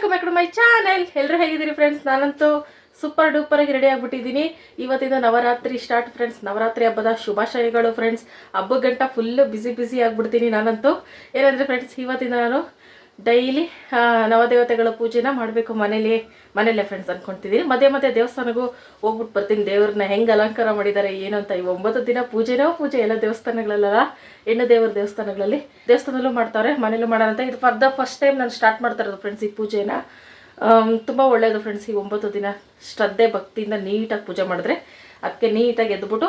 Welcome back to my channel ಎಲ್ಲರೂ ಹೇಗಿದ್ದೀರಿ friends ನಾನಂತೂ ಸೂಪರ್ ಡೂಪರ್ ಆಗಿ ರೆಡಿ ಆಗಿಬಿಟ್ಟಿದ್ದೀನಿ. ಇವತ್ತಿಂದ ನವರಾತ್ರಿ ಸ್ಟಾರ್ಟ್ ಫ್ರೆಂಡ್ಸ್ ನವರಾತ್ರಿ ಹಬ್ಬದ ಶುಭಾಶಯಗಳು ಫ್ರೆಂಡ್ಸ್ ಹಬ್ಬ ಗಂಟ ಫುಲ್ಲು ಬ್ಯುಸಿ ಬಿಸಿ ಆಗಿಬಿಡ್ತೀನಿ ನಾನಂತೂ. ಏನಂದರೆ ಫ್ರೆಂಡ್ಸ್ ಇವತ್ತಿಂದ ನಾನು ಡೈಲಿ ನವದೇವತೆಗಳ ಪೂಜೆನ ಮಾಡಬೇಕು ಮನೇಲಿ ಮನೇಲೆ ಫ್ರೆಂಡ್ಸ್ ಅನ್ಕೊಂತಿದ್ದೀನಿ ಮಧ್ಯೆ ಮಧ್ಯೆ ದೇವಸ್ಥಾನಕ್ಕೂ ಹೋಗ್ಬಿಟ್ಟು ಬರ್ತೀನಿ. ದೇವ್ರನ್ನ ಹೆಂಗೆ ಅಲಂಕಾರ ಮಾಡಿದ್ದಾರೆ ಏನು ಅಂತ ಈ ಒಂಬತ್ತು ದಿನ ಪೂಜೆನೋ ಪೂಜೆ, ಎಲ್ಲ ದೇವಸ್ಥಾನಗಳಲ್ಲ, ಹೆಣ್ಣು ದೇವರ ದೇವಸ್ಥಾನಗಳಲ್ಲಿ ದೇವಸ್ಥಾನದಲ್ಲೂ ಮಾಡ್ತಾರೆ, ಮನೇಲೂ ಮಾಡೋಣ ಇದು ಫಾರ್ ದ ಫಸ್ಟ್ ಟೈಮ್ ನಾನು ಸ್ಟಾರ್ಟ್ ಮಾಡ್ತಾ ಫ್ರೆಂಡ್ಸ್ ಈ ಪೂಜೆನ. ತುಂಬ ಒಳ್ಳೆಯದು ಫ್ರೆಂಡ್ಸ್ ಈ ಒಂಬತ್ತು ದಿನ. ಶ್ರದ್ಧೆ, ಭಕ್ತಿಯಿಂದ ನೀಟಾಗಿ ಪೂಜೆ ಮಾಡಿದ್ರೆ ಅದಕ್ಕೆ ನೀಟಾಗಿ ಎದ್ಬಿಟ್ಟು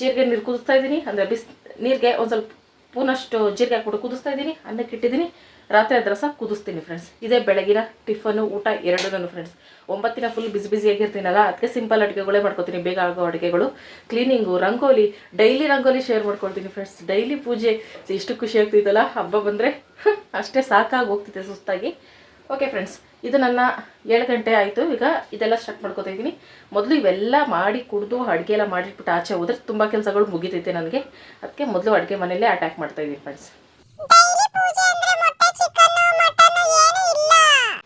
ಜೀರಿಗೆ ನೀರು ಕುದಿಸ್ತಾ ಇದ್ದೀನಿ. ಅಂದರೆ ಬಿಸ್, ನೀರಿಗೆ ಒಂದು ಸ್ವಲ್ಪ ಪೂನಷ್ಟು ಜೀರಿಗೆ ಹಾಕ್ಬಿಟ್ಟು ಕುದಿಸ್ತಾ ಇದ್ದೀನಿ. ಅನ್ನಕ್ಕೆ ಇಟ್ಟಿದ್ದೀನಿ ರಾತ್ರಿ ಅದ್ರ ಸಹ ಕುದಿಸ್ತೀನಿ ಫ್ರೆಂಡ್ಸ್ ಇದೇ ಬೆಳಗಿನ ಟಿಫನು ಊಟ ಎರಡೂ ಫ್ರೆಂಡ್ಸ್ ಒಂಬತ್ತಿನ ಫುಲ್ ಬಿಸಿ ಬಿಸಿಯಾಗಿರ್ತೀನಲ್ಲ ಅದಕ್ಕೆ ಸಿಂಪಲ್ ಅಡುಗೆಗಳೇ ಮಾಡ್ಕೊತೀನಿ, ಬೇಗ ಆಗೋ ಅಡುಗೆಗಳು. Cleaning rangoli daily rangoli share ಮಾಡ್ಕೊಳ್ತೀನಿ ಫ್ರೆಂಡ್ಸ್ ಡೈಲಿ ಪೂಜೆ ಎಷ್ಟು ಖುಷಿ ಆಗ್ತಿದ್ದಲ್ಲ ಹಬ್ಬ ಬಂದರೆ ಅಷ್ಟೇ ಸಾಕಾಗಿ ಹೋಗ್ತಿದೆ ಸುಸ್ತಾಗಿ. ಓಕೆ ಫ್ರೆಂಡ್ಸ್ ಇದು ನನ್ನ ಏಳು ಗಂಟೆ ಆಯಿತು. ಈಗ ಇದೆಲ್ಲ ಸ್ಟಾರ್ಟ್ ಮಾಡ್ಕೋತಿದ್ದೀನಿ ಮೊದಲು ಇವೆಲ್ಲ ಮಾಡಿ ಕುಡಿದು ಅಡುಗೆ ಎಲ್ಲ ಮಾಡಿಟ್ಬಿಟ್ಟು ಆಚೆ ಹೋದ್ರೆ ತುಂಬ ಕೆಲಸಗಳು ಮುಗಿತೈತೆ ನನಗೆ. ಅದಕ್ಕೆ ಮೊದಲು ಅಡುಗೆ ಮನೆಯಲ್ಲೇ ಅಟ್ಯಾಕ್ ಮಾಡ್ತಾ ಇದ್ದೀನಿ ಫ್ರೆಂಡ್ಸ್